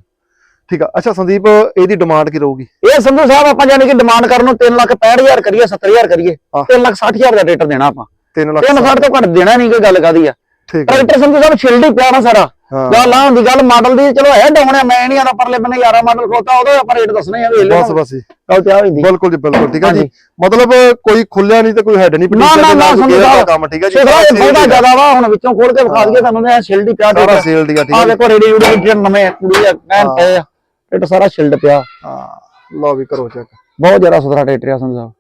ਠੀਕ ਆ। ਅੱਛਾ ਸੰਦੀਪ ਇਹਦੀ ਡਿਮਾਂਡ ਕੀ ਰਹੂਗੀ? ਇਹ ਸੰਧੂ ਸਾਹਿਬ ਆਪਾਂ ਜਾਨੀ ਕਿ ਡਿਮਾਂਡ ਕਰਨ ਨੂੰ 3 ਲੱਖ 65000 ਕਰੀਏ 70000 ਕਰੀਏ ਹਾਂ। 3 ਲੱਖ 60000 ਦਾ ਟਰੈਕਟਰ ਦੇਣਾ ਆਪਾਂ। 3 ਲੱਖ 3 ਲੱਖ ਤੋਂ ਘੱਟ ਦੇਣਾ ਨਹੀਂ ਕੋਈ ਗੱਲ ਕਾਦੀ ਆ। ਆ ਟਰੈਕਟਰ ਸੰਧੂ ਸਾਹਿਬ ਛਿਲਡ ਹੀ ਪਿਆ ਨਾ ਸਾਰਾ। ਹਾਂ। ਜਾਂ ਲਾ ਹੁੰਦੀ ਗੱਲ ਮਾਡਲ ਦੀ ਚਲੋ ਹੈ ਡਾਉਣ ਆ ਮੈਂ ਨਹੀਂ ਆਦਾ ਪਰਲੇ ਬੰਨੇ 11 ਮਾਡਲ ਖੋਤਾ ਉਹਦਾ ਆਪਾਂ ਰੇਟ ਦੱਸਣਾ ਹੈ ਵੇਖ ਬਸ ਲਓ ਬਸ ਗੱਲ ਤੇ ਆ ਹੁੰਦੀ ਬਿਲਕੁਲ ਜੀ ਬਿਲਕੁਲ ਠੀਕ ਆ ਜੀ। ਮਤਲਬ ਕੋਈ ਖੁੱਲਿਆ ਨਹੀਂ ਤੇ ਕੋਈ ਹੈਡ ਨਹੀਂ ਨਾ ਨਾ ਨਾ ਸਾਹਿਬ ਕੰਮ ਠੀਕ ਆ ਜੀ। ਸਾਰਾ ਬਹੁਤਾ ਜ਼ਿਆਦਾ ਵਾ ਹੁਣ ਵਿੱਚੋਂ ਖੋਲ ਕੇ ਵਿਖਾ ਦਈਏ ਤੁਹਾਨੂੰ ਮੈਂ ਸ਼ਿਲਡ ਹੀ ਪਿਆ ਸਾਰਾ ਸੇਲ ਦੀ ਆ ਠੀਕ ਆ ਆ ਦੇਖੋ ਰੇਡੀ ਰੂਡੀ ਨਵੇਂ ਕੁੜੀ ਆ ਐਨ ਪਏ ਆ ਟਰੈਕਟਰ ਸਾਰਾ ਸ਼ਿਲਡ ਪਿਆ। ਹਾਂ ਲਓ ਵੀ ਕਰੋ ਚੈੱਕ ਬਹੁਤ ਜ਼ਿਆਦਾ ਸੁਥਰਾ ਟਰੈਕਟਰ ਆ ਸੰਧੂ ਸਾਹਿਬ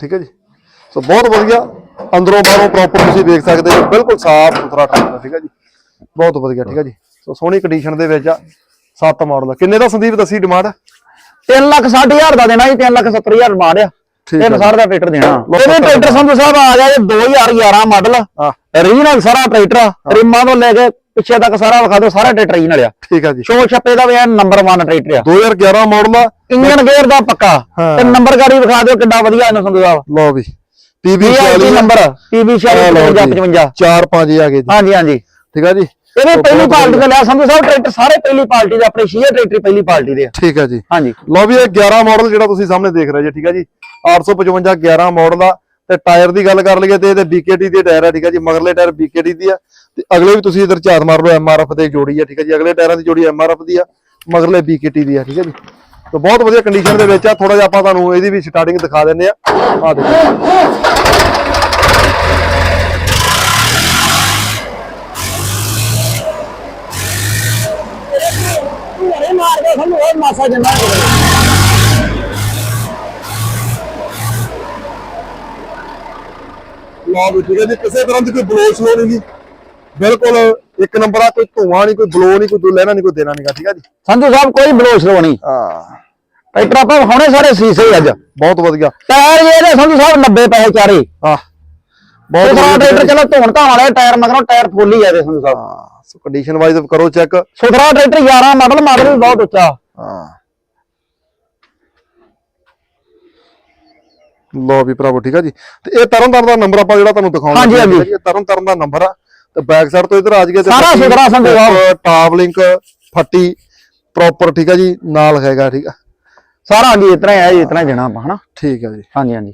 ਠੀਕ ਹੈ ਜੀ। ਸੋ ਬਹੁਤ ਵਧੀਆ। ਅੰਦਰੋਂ ਬਾਹਰੋਂ ਪ੍ਰੋਪਰ ਤੁਸੀਂ ਦੇਖ ਸਕਦੇ ਹੋ। ਬਿਲਕੁਲ ਸਾਫ਼ ਸੁਥਰਾ ਟਰੈਕਟਰ ਠੀਕ ਹੈ ਜੀ। ਬਹੁਤ ਵਧੀਆ ਠੀਕ ਹੈ ਜੀ। ਸੋ ਸੋਹਣੀ ਕੰਡੀਸ਼ਨ ਦੇ ਵਿੱਚ ਆ 7 ਮਾਡਲ ਕਿੰਨੇ ਦਾ ਸੰਦੀਪ ਦੱਸੀ ਡਿਮਾਂਡ 3 ਲੱਖ 60000 ਦਾ ਦੇਣਾ ਜੀ 3 ਲੱਖ 70000 ਡਿਮਾਂਡ ਆ। ਤਿੰਨ ਸਾਲ ਦਾ ਟਰੈਕਟਰ ਦੇਣਾ। ਇਹਦੇ ਟਰੈਕਟਰ ਸੰਧੂ ਸਾਹਿਬ ਆ ਗਿਆ ਇਹ 2011 ਮਾਡਲ ਰੀਜਨਲ ਸਾਰਾ ਟਰੈਕਟਰ ਆ। ਰਿਮਾਂ ਤੋਂ ਲੈ ਕੇ ਪਿੱਛੇ ਤੱਕ ਸਾਰਾ ਵਿਖਾ ਦਿਓ ਸਾਰਾ ਟਰੈਕਟਰ ਰੀਜਨਲ ਆ। ਠੀਕ ਹੈ ਜੀ। ਸ਼ੋ ਛੱਪੇ ਦਾ ਵੀ ਨੰਬਰ 1 ਟਰੈਕਟਰ ਆ। 2011 ਮਾਡਲ ਆ। ਇੰਜਨ ਗੇਅਰ ਦਾ ਪੱਕਾ। ਤੇ ਨੰਬਰ ਗਾੜੀ ਵਿਖਾ ਦਿਓ ਕਿੱਡਾ ਵਧੀਆ ਇਹਨੂੰ ਸੰਧੂ ਸਾਹਿਬ। ਲਓ ਵੀ। PB PIT ਨੰਬਰ PB 4655 4 5 ਆ ਗਏ ਜੀ। ਹਾਂਜੀ ਹਾਂਜੀ। ਠੀਕ ਹੈ ਜੀ? ਇਹਦੇ ਸੋ ਪਹਿਲੀ ਪਾਰਟੀ ਤੇ ਲਿਆ ਸੰਧੂ ਸਾਹਿਬ ਟਰੈਕਟਰ ਸਾਰੇ ਪਹਿਲੀ ਪਾਰਟੀ ਦੇ ਆਪਣੇ ਸ਼ੀਅਰ ਟਰੈਕਟਰ ਪਹਿਲੀ ਪਾਰਟੀ ਦੇ ਆ। ਠੀਕ ਹੈ ਜੀ। ਹਾਂਜੀ। ਲਓ ਵੀ ਇਹ 11 ਮਾਡਲ ਜਿਹੜਾ ਤੁਸੀਂ ਸਾਹਮਣੇ ਦੇਖ ਰਹੇ ਜੀ ਠੀਕ ਹੈ ਜੀ? 855 11 ਮਾਡਲ ਆ ਤੇ ਟਾਇਰ ਦੀ ਗੱਲ ਕਰ ਲਈਏ ਤੇ ਇਹਦੇ BKT ਦੇ ਟਾਇਰ ਆ ਠੀਕ ਹੈ ਜੀ? ਮਗਰਲੇ ਟਾਇਰ BKT ਦੀ ਆ ਤੇ ਅਗਲੇ ਵੀ ਤੁਸੀਂ ਇਧਰ ਝਾਤ ਮਾਰ ਲਓ MRF ਦੇ ਜੋੜੀ ਆ ਠੀਕ ਹੈ ਜੀ? ਅਗਲੇ ਟਾਇਰਾਂ ਦੀ ਜੋੜੀ MRF ਦੀ ਆ ਮਗਰਲੇ BKT ਦੀ ਆ ਠੀਕ ਹੈ ਜੀ? ਤੇ ਬਹੁਤ ਵਧੀਆ ਕੰਡੀਸ਼ਨ ਦੇ ਵਿੱਚ ਆ ਥੋੜਾ ਜਿਹਾ ਆਪਾਂ ਤੁਹਾਨੂੰ ਇਹਦੀ ਵੀ ਸਟਾਰਟਿੰਗ ਦਿਖਾ ਦਿੰਦੇ ਆ। ਆ ਦੇਖੋ। ਘਰੇ ਮਾਰ ਕੇ ਸਾਨੂੰ ਹੋਰ ਮਾਸਾ ਵੀ ਠੀਕ ਹੈ ਜੀ ਕਿਸੇ ਤਰ੍ਹਾਂ ਦੀ ਕੋਈ ਬਲੋ ਸਲੋ ਨਹੀਂ। ਬਿਲਕੁਲ ਇੱਕ ਨੰਬਰ ਆ ਕੋਈ ਧੂਆਂ ਨਹੀਂ ਕੋਈ ਬਲੋ ਨਹੀਂ ਕੋਈ ਲੈਣਾ ਨਹੀਂ ਕੋਈ ਦੇਣਾ ਨਹੀਂਗਾ ਠੀਕ ਹੈ ਜੀ? ਸੰਧੂ ਸਾਹਿਬ ਕੋਈ ਬਲੋਸ ਲੋ ਨਹੀਂ ਹਾਂ। ਟਰੈਕਟਰ ਆਪਾਂ ਹੁਣੇ ਸਾਰੇ ਸੀਸੇ ਹੀ ਅੱਜ। ਬਹੁਤ ਵਧੀਆ। ਟਾਇਰ ਇਹਦੇ ਸੰਧੂ ਸਾਹਿਬ 90 ਪੈਸੇ ਚਾਰੇ। ਆ ਬਹੁਤ ਵਧੀਆ। ਟਰੈਕਟਰ ਚਲੋ ਧੋਣ ਧਾਣ ਵਾਲੇ ਟਾਇਰ ਮਗਰੋਂ ਟਾਇਰ ਫੁੱਲ ਹੀ ਜਾਂਦੇ ਸੰਧੂ ਸਾਹਿਬ। ਹਾਂ ਸੋ ਕੰਡੀਸ਼ਨ ਵਾਈਜ਼ ਕਰੋ ਚੈੱਕ ਸੁਥਰਾ ਟਰੈਕਟਰ 11 ਮਾਡਲ ਮਾਡਲ ਵੀ ਬਹੁਤ ਉੱਚਾ। ਹਾਂ। ਲੋ ਵੀ ਭਰਾਵੋ ਠੀਕ ਆ ਜੀ। ਤੇ ਇਹ ਤਰਨਤਾਰਨ ਦਾ ਨੰਬਰ ਆਪਾਂ ਜਿਹੜਾ ਤੁਹਾਨੂੰ ਦਿਖਾਉਣਾ ਹਾਂਜੀ, ਹਾਂਜੀ। ਇਹ ਤਰਨਤਾਰਨ ਦਾ ਨੰਬਰ ਆ। ਤੇ ਬੈਕ ਸਾਈਡ ਤੋਂ ਇਧਰ ਆ ਜਗੇ ਸਾਰਾ ਸੁਥਰਾ ਸੰਦੇ ਸਾਹਿਬ। ਟਾਪ ਲਿੰਕ ਫੱਟੀ ਪ੍ਰੋਪਰ ਠੀਕ ਆ ਜੀ? ਨਾਲ ਹੈਗਾ ਠੀਕ ਆ? ਸਾਰਾ ਹਾਂਜੀ ਇਤਨਾ ਹੀ ਹੈ ਜੀ ਇਤਨਾ ਹੀ ਦੇਣਾ ਆਪਾਂ ਹਨਾ? ਠੀਕ ਆ ਜੀ। ਹਾਂਜੀ ਹਾਂਜੀ।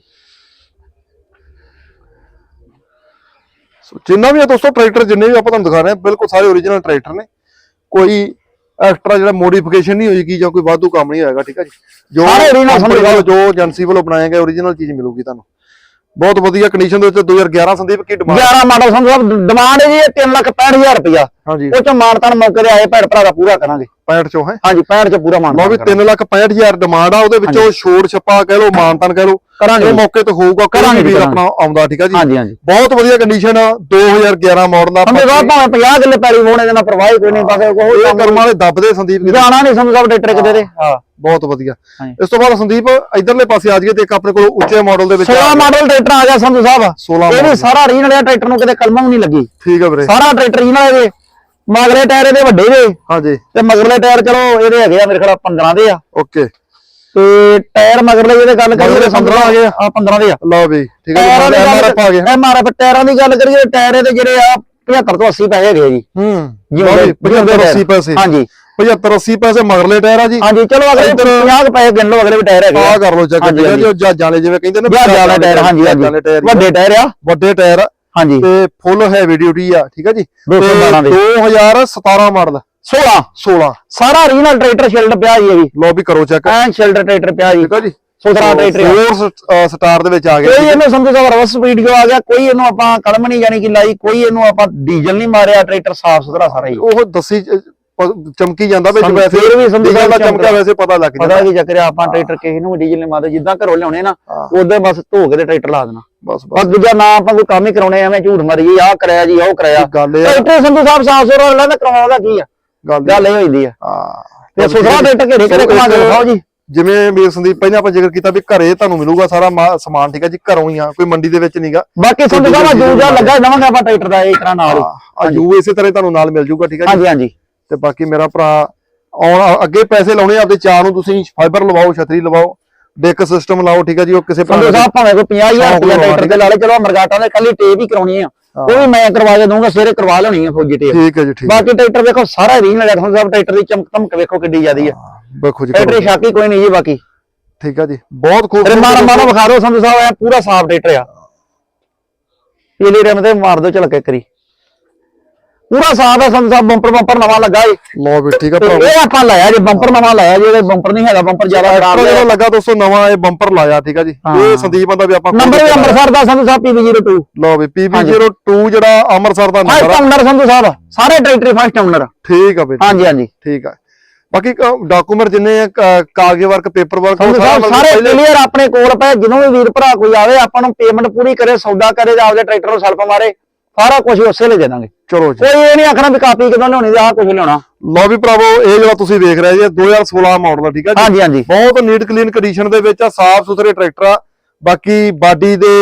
ਸੋ ਜਿੰਨਾ ਵੀ ਆ ਦੋਸਤੋ ਟਰੈਕਟਰ ਜਿੰਨੇ ਵੀ ਆਪਾਂ ਤੁਹਾਨੂੰ ਦਿਖਾ ਰਹੇ ਆ ਬਿਲਕੁਲ ਸਾਰੇ ਓਰੀਜਨਲ ਟਰੈਕਟਰ ਨੇ। ਕੋਈ ਐਕਸਟਰਾ ਜਿਹੜਾ ਮੋਡੀਫਿਕੇਸ਼ਨ ਨਹੀਂ ਹੋਏਗੀ ਜਾਂ ਕੋਈ ਵਾਧੂ ਕੰਮ ਨਹੀਂ ਹੋਏਗਾ ਠੀਕ ਹੈ ਜੀ? ਜੋ ਸਾਰੇ original company ਸਮਝ ਵੱਲੋਂ, ਜੋ ਏਜੰਸੀ ਵੱਲੋਂ ਬਣਾਇਆ ਗਿਆ ਓਰੀਜਨਲ ਚੀਜ਼ ਮਿਲੂਗੀ ਤੁਹਾਨੂੰ। ਬਹੁਤ ਵਧੀਆ ਕੰਡੀਸ਼ਨ ਦੇ ਵਿੱਚ 2011 ਸੰਦੀਪ ਕੀ demand 11 model Sandhu sahib demand ਹੈ ਜੀ 3 ਲੱਖ 65000 ਰੁਪਇਆ। ਹਾਂਜੀ। ਉਹ ਚ ਮਾਨਤਾਨ ਮੌਕੇ ਤੇ ਆਏ ਭੈਣ ਭਰਾ ਦਾ ਪੂਰਾ ਕਰਾਂਗੇ। 65 ਚੋਂ ਹੈ? ਹਾਂਜੀ 65 ਚ ਪੂਰਾ ਲਓ ਮਾਨਤਾਨ ਵੀ 3 ਲੱਖ 65000 ਡਿਮਾਂਡ ਆ ਉਹਦੇ ਵਿੱਚੋਂ ਛੋੜ ਛੱਪਾ ਕਹਿ ਲਓ ਮਾਨਤਨ ਕਹਿ ਲਓ। ਕਰਾਂਗੇ ਉਹ ਮੌਕੇ ਤੇ ਹੋਊਗਾ ਕਰਾਂਗੇ ਵੀਰ। ਆਪਣਾ ਆਉਂਦਾ ਠੀਕ ਆ ਜੀ? ਹਾਂਜੀ ਹਾਂਜੀ। ਬਹੁਤ ਵਧੀਆ ਕੰਡੀਸ਼ਨ 2011 ਮਾਡਲ ਦਾ ਸੰਧੂ ਸਾਹਿਬ ਭਾਵੇਂ 50 ਕਿੱਲੇ ਪੈਲੀ ਹੋਣੇ ਦੇ ਨਾਲ ਪਰਵਾਹ ਕੋਈ ਨਹੀਂ ਬਸ ਇਹ ਕਰਮ ਵਾਲੇ ਦੱਬਦੇ ਸੰਦੀਪ ਕਿਤੇ। ਜਾਣਾ ਨਹੀਂ ਸੰਧੂ ਸਾਹਿਬ ਟਰੈਕਟਰ ਕਿਤੇ ਦੇ ਹਾਂ ਬਹੁਤ ਵਧੀਆ। ਇਸ ਤੋਂ ਬਾਅਦ ਸੰਦੀਪ ਇਧਰਲੇ ਪਾਸੇ ਆ ਜਾਈਏ ਤੇ ਇੱਕ ਆਪਣੇ ਕੋਲ ਉੱਚੇ ਮਾਡਲ ਦੇ ਵਿੱਚ 16 ਮਾਡਲ ਟਰੈਕਟਰ ਆ ਗਿਆ ਸੰਧੂ ਸਾਹਿਬ। 16 ਇਹ ਵੀ ਸਾਰਾ ਰੀਨ ਵਾਲਿਆ ਟਰੈਕਟਰ ਨੂੰ ਕਿਤੇ ਕਲਮਾ ਨਹੀਂ ਲੱਗੀ। ਠੀਕ ਆ ਵੀਰੇ। ਸਾਰਾ ਟਰੈਕਟਰ ਰੀਨ ਵਾਲੇ ਦੇ। ਮਗਲੇ ਟਾਇਰ ਇਹਦੇ ਵੱਡੇ ਦੇ ਹਾਂਜੀ। ਤੇ ਮਗਰਲੇ ਟਾਇਰ ਚਲੋ ਇਹਦੇ ਹੈਗੇ ਆ ਮੇਰੇ ਖਿਆਲ 15 ਦੇ ਆ। ਓਕੇ। ਤੇ ਟਾਇਰ ਮਗਰਲੇ ਜਿਹਦੇ ਗੱਲ ਕਰੀਏ ਮਗਰਲੇ 15 ਆ ਗਏ ਆ। ਆ 15 ਦੇ ਆ। ਲਓ ਵੀ ਠੀਕ ਜੀ ਦੀ ਐਮਆਰਐਫ ਆ ਗਿਆ ਐਮਆਰਐਫ ਟਾਇਰਾਂ ਦੀ ਗੱਲ ਕਰੀਏ ਟਾਇਰ ਇਹਦੇ ਜਿਹੜੇ ਆ 75 ਤੋਂ 80 ਪੈਸੇ ਹੈਗੇ ਜੀ। ਹੂੰ ਦੇ- 75 80 ਪੈਸੇ। ਹਾਂਜੀ। 75 80 ਪੈਸੇ ਮਗਰਲੇ ਟਾਇਰ ਆ ਜੀ। ਹਾਂਜੀ ਚਲੋ ਅਗਲੇ ਇੱਧਰ- 50 ਕੁ ਪੈਸੇ ਗਿਣ ਲਓ ਅਗਲੇ ਵੀ ਟਾਇਰ ਹੈਗੇ ਆ। ਕਰ ਲਓ ਚੈੱਕ ਜੀ। ਉਹ ਜਹਾਜ਼ਾਂ ਵਾਲੇ ਜਿਵੇਂ ਕਹਿੰਦੇ ਨੇ ਜਹਾਜ਼ ਵਾਲਾ ਟਾਇਰ ਹਾਂਜੀ ਹਾਂਜੀ। ਵੱਡੇ ਟਾਇਰ ਆ। ਵੱਡੇ ਟਾਇਰ ਹਾਂਜੀ। ਤੇ ਫੁੱਲ ਹੈਵੀ ਡਿਊਟੀ ਆ ਠੀਕ ਆ ਜੀ। 212 ਦੇ। 2017 ਮਾਡਲ 16 16 ਸਾਰਾ ਰੀਨਲ ਟਰੈਕਟਰ ਸ਼ਿਲਡ ਪਿਆ ਜੀ ਇਹ ਵੀ। ਕਰੋ ਚੈੱਕ ਐਨ ਸ਼ਿਲਡ ਟਰੈਕਟਰ ਪਿਆ ਜੀ। ਠੀਕ ਆ ਜੀ। ਸੁਥਰਾ ਟਰੈਕਟਰ ਆ। ਫੋਰ ਸਟਾਰ ਦੇ ਵਿੱਚ ਆ ਗਿਆ। ਕੋਈ ਇਹਨੂੰ ਸਮਝੋ ਤਾਂ ਰਵਸ ਸਪੀਡ ਜੋ ਆ ਗਿਆ? ਕੋਈ ਇਹਨੂੰ ਆਪਾਂ ਕਲਮ ਨਹੀਂ ਜਾਨੀ ਕਿ ਲਾਈ ਕੋਈ ਇਹਨੂੰ ਆਪਾਂ ਡੀਜ਼ਲ ਨਹੀਂ ਮਾਰਿਆ ਟਰੈਕਟਰ ਸਾਫ਼ ਸੁਥਰਾ ਸਾਰਾ ਹੀ। ਉਹ ਦਸੀ ਚਮਕੀ ਜਾਂਦਾ ਵਿੱਚ ਵੈਸੇ। ਫਿਰ ਵੀ ਸਮਝੀ ਡੀਜ਼ਲ ਦਾ। ਚਮਕਾ ਵੈਸੇ ਪਤਾ ਲੱਗ ਪਤਾ ਜਾਂਦਾ। ਕੀ ਚੱਕਰ ਆ ਆਪਾਂ ਟਰੈਕਟਰ ਕਿਸੇ ਨੂੰ ਡੀਜ਼ਲ ਨਹੀਂ ਮਾਰਦੇ। ਜਿੱਦਾਂ ਘਰੋਂ ਲਿਆਉਣੇ ਨਾ। ਉਦੋਂ ਬਸ ਧੋ ਕੇ ਤੇ ਟਰੈਕਟਰ ਲਾ ਦੇਣਾ। ਬਸ ਬਸ। ਦੂਜਾ ਨਾ ਆਪਾਂ ਕੋਈ ਕੰਮ ਹੀ ਕਰਾਉਣੇ ਐਵੇਂ ਝੂਠ ਮਾਰੀ ਜੀ ਆਹ ਕਰਾਇਆ ਜੀ ਉਹ ਕਰਾਇਆ। ਟਰੈਕਟਰ ਸੰਧੂ ਸਾਹਿਬ ਸਾਫ਼ ਸੁਥਰਾ ਲੈਂਦਾ ਕਰਾਉਣਾ ਕੀ ਆ? ਗੱਲ ਗੱਲ ਇਹ ਹੋਈਦੀ ਆ। ਹਾਂ। ਤੇ ਸੁਥਰਾ ਟਰੈਕਟਰ ਘੇਰੇ ਘੇਰੇ ਕਮਾ ਕੇ ਦਿਖਾਓ ਜੀ? ਜਿਵੇਂ ਵੀਰ ਸੰਦੀਪ ਪਹਿਲਾਂ ਆਪਾਂ ਜ਼ਿਕਰ ਕੀਤਾ ਵੀ ਘਰੇ ਤੁਹਾਨੂੰ ਮਿਲੂਗਾ ਸਾਰਾ ਸਮਾਨ ਠੀਕ ਹੈ ਜੀ ਘਰੋਂ ਹੀ ਆ ਕੋਈ ਮੰਡੀ ਦੇ ਵਿੱਚ ਨਹੀਂਗਾ ਬਾਕੀ ਸੰਧੂ ਸਾਹਿਬ ਜੂਜਾ ਲੱਗਾ ਦਵਾਂਗੇ ਆਪਾਂ ਟਰੈਕਟਰ ਦਾ ਇਹ ਤਰ੍ਹਾਂ ਨਾਲ। ਹੀ ਆ ਯੂ ਇਸੇ ਤਰ੍ਹਾਂ ਤੁਹਾਨੂੰ ਨਾਲ ਮਿਲ ਜੂਗਾ ਠੀਕ ਹੈ ਜੀ? ਹਾਂਜੀ ਹਾਂਜੀ। ਤੇ ਬਾਕੀ ਮੇਰਾ ਭਰਾ ਆਉਣ ਅੱਗੇ ਪੈਸੇ ਲਾਉਣੇ ਆਪਦੇ ਚਾਹ ਨੂੰ ਤੁਸੀਂ ਫਾਈਬਰ ਲਵਾਓ ਛਤਰੀ ਲਵਾਓ ਡੈਕ ਸਿਸਟਮ ਲਾਓ ਠੀਕ ਹੈ ਜੀ ਉਹ ਕਿਸੇ ਭਾਵੇਂ ਕੋਈ 50000 ਸ਼ੌਕ ਰੁਪਏ ਟਰੈਕਟਰ ਲਾ ਲੈ ਚਲੋ ਮਰਗਾਟਾਂ ਦੇ ਕੱਲੀ ਟੇਪ ਹੀ ਕਰਾਉਣੀ ਆ। ਉਹ ਵੀ ਮੈਂ ਕਰਵਾ ਕੇ ਦਊਂਗਾ ਸਵੇਰੇ ਕਰਵਾ ਲੈਣੀ ਆ ਫੌਜੀ ਟੇਪ ਠੀਕ ਹੈ ਜੀ ਠੀਕ ਬਾਕੀ ਟਰੈਕਟਰ ਵੇਖੋ ਸਾਰਾ ਰੀਨ ਲੱਗਿਆ ਸੰਧੂ ਸਾਹਿਬ ਟਰੈਕਟਰ ਦੀ ਚਮਕ ਧਮਕ ਵੇਖੋ ਕਿੱਡੀ ਜ਼ਿਆਦੀ ਆ ਵੇਖੋ ਜੀ ਟਰੈਕਟਰ ਸ਼ਾਕੀ ਕੋਈ ਨਹੀਂ ਜੀ ਬਾਕੀ। ਠੀਕ ਹੈ ਜੀ ਬਹੁਤ ਰਿਮਾਂ ਖੂਬਸੂਰਤ ਰਮਾਂ ਵਿਖਾ ਦਿਓ ਸੰਧੂ ਸਾਹਿਬ ਐ ਪੂਰਾ ਸਾਫ਼ ਟਰੈਕਟਰ ਆ। ਪੀਲੀ ਰਿਮ ਤੇ ਮਾਰ ਦਿਓ ਝਲਕ ਇੱਕ ਵਾਰੀ। ਪੂਰਾ ਸਾਫ਼ ਹੈ ਸੰਧੂ ਸਾਹਿਬ ਬੰਪਰ ਬੰਪਰ ਨਵਾਂ ਲੱਗਾ ਏ। ਲਓ ਵੀ ਠੀਕ ਹੈ ਤੇ ਇਹ ਆਪਾਂ ਲਾਇਆ ਜੇ ਬੰਪਰ ਨਵਾਂ ਲਾਇਆ ਜੇ ਇਹਦੇ ਬੰਪਰ ਨਹੀਂ ਹੈਗਾ ਬੰਪਰ ਜ਼ਿਆਦਾ ਖਰਾਬ ਜਿਹੜਾ ਹੈ ਲੱਗਾ ਦੋਸਤੋ ਨਵਾਂ ਇਹ ਬੰਪਰ ਲਾਇਆ ਠੀਕ ਹੈ ਜੀ। ਹਾਂ। ਇਹ ਸੰਦੀਪ ਦਾ ਵੀ ਆਪਾਂ ਨੰਬਰ ਵੀ ਅੰਮ੍ਰਿਤਸਰ ਦਾ ਸੰਧੂ ਸਾਹਿਬ PB02 ਲਓ ਵੀ PB02 ਜਿਹੜਾ ਅੰਮ੍ਰਿਤਸਰ ਦਾ ਨੰਬਰ ਫਸਟ ਆ। ਸੰਧੂ ਸਾਹਿਬ ਸਾਰੇ ਟਰੈਕਟਰ ਫਸਟ ਓਨਰ ਠੀਕ ਆ ਬਈ। ਹਾਂਜੀ ਹਾਂਜੀ। ਠੀਕ ਆ। ਬਾਕੀ ਡਾਕੂਮੈਂਟ ਜਿੰਨੇ ਆ, ਕ- ਕਾਗਜ਼ work paper work Sandhu sahib ਸਾਰੇ ਕਲੀਅਰ ਆਪਣੇ ਕੋਲ ਪਏ ਜਦੋਂ ਵੀ ਵੀਰ ਭਰਾ ਕੋਈ ਆਵੇ ਆਪਾਂ ਨੂੰ ਪੇਮੈਂਟ ਪੂਰੀ ਕਰੇ ਸੌਦਾ ਕਰੇ ਜਾਂ ਆਪਦੇ ਟਰੈਕਟਰ ਨੂੰ ਸਲਪ ਮਾਰੇ। ਸਾਰਾ ਕੁਝ ਉਸੇ ਲਈ ਦੇ ਦਾਂਗੇ। ਚਲੋ ਜੀ। ਕੋਈ ਇਹ ਨਹੀਂ ਆਖਣਾ ਵੀ ਕਾਪੀ ਕਿਦੋਂ ਲਿਆਉਣੀ ਤੇ ਆਹ ਕੁਝ ਲਿਆਉਣਾ। ਲਓ ਵੀ ਭਰਾਵੋ ਇਹ ਜਿਹੜਾ ਤੁਸੀਂ ਵੇਖ ਰਹੇ ਜੀ ਇਹ 2016 ਮਾਡਲ ਆ ਠੀਕ ਆ ਜੀ? ਹਾਂਜੀ ਹਾਂਜੀ। ਬਹੁਤ ਨੀਟ ਕਲੀਨ ਕੰਡੀਸ਼ਨ ਦੇ ਵਿੱਚ ਆ ਸਾਫ਼ ਸੁਥਰੇ ਟਰੈਕਟਰ ਆ। ਬਾਕੀ ਬਾਡੀ ਦੇ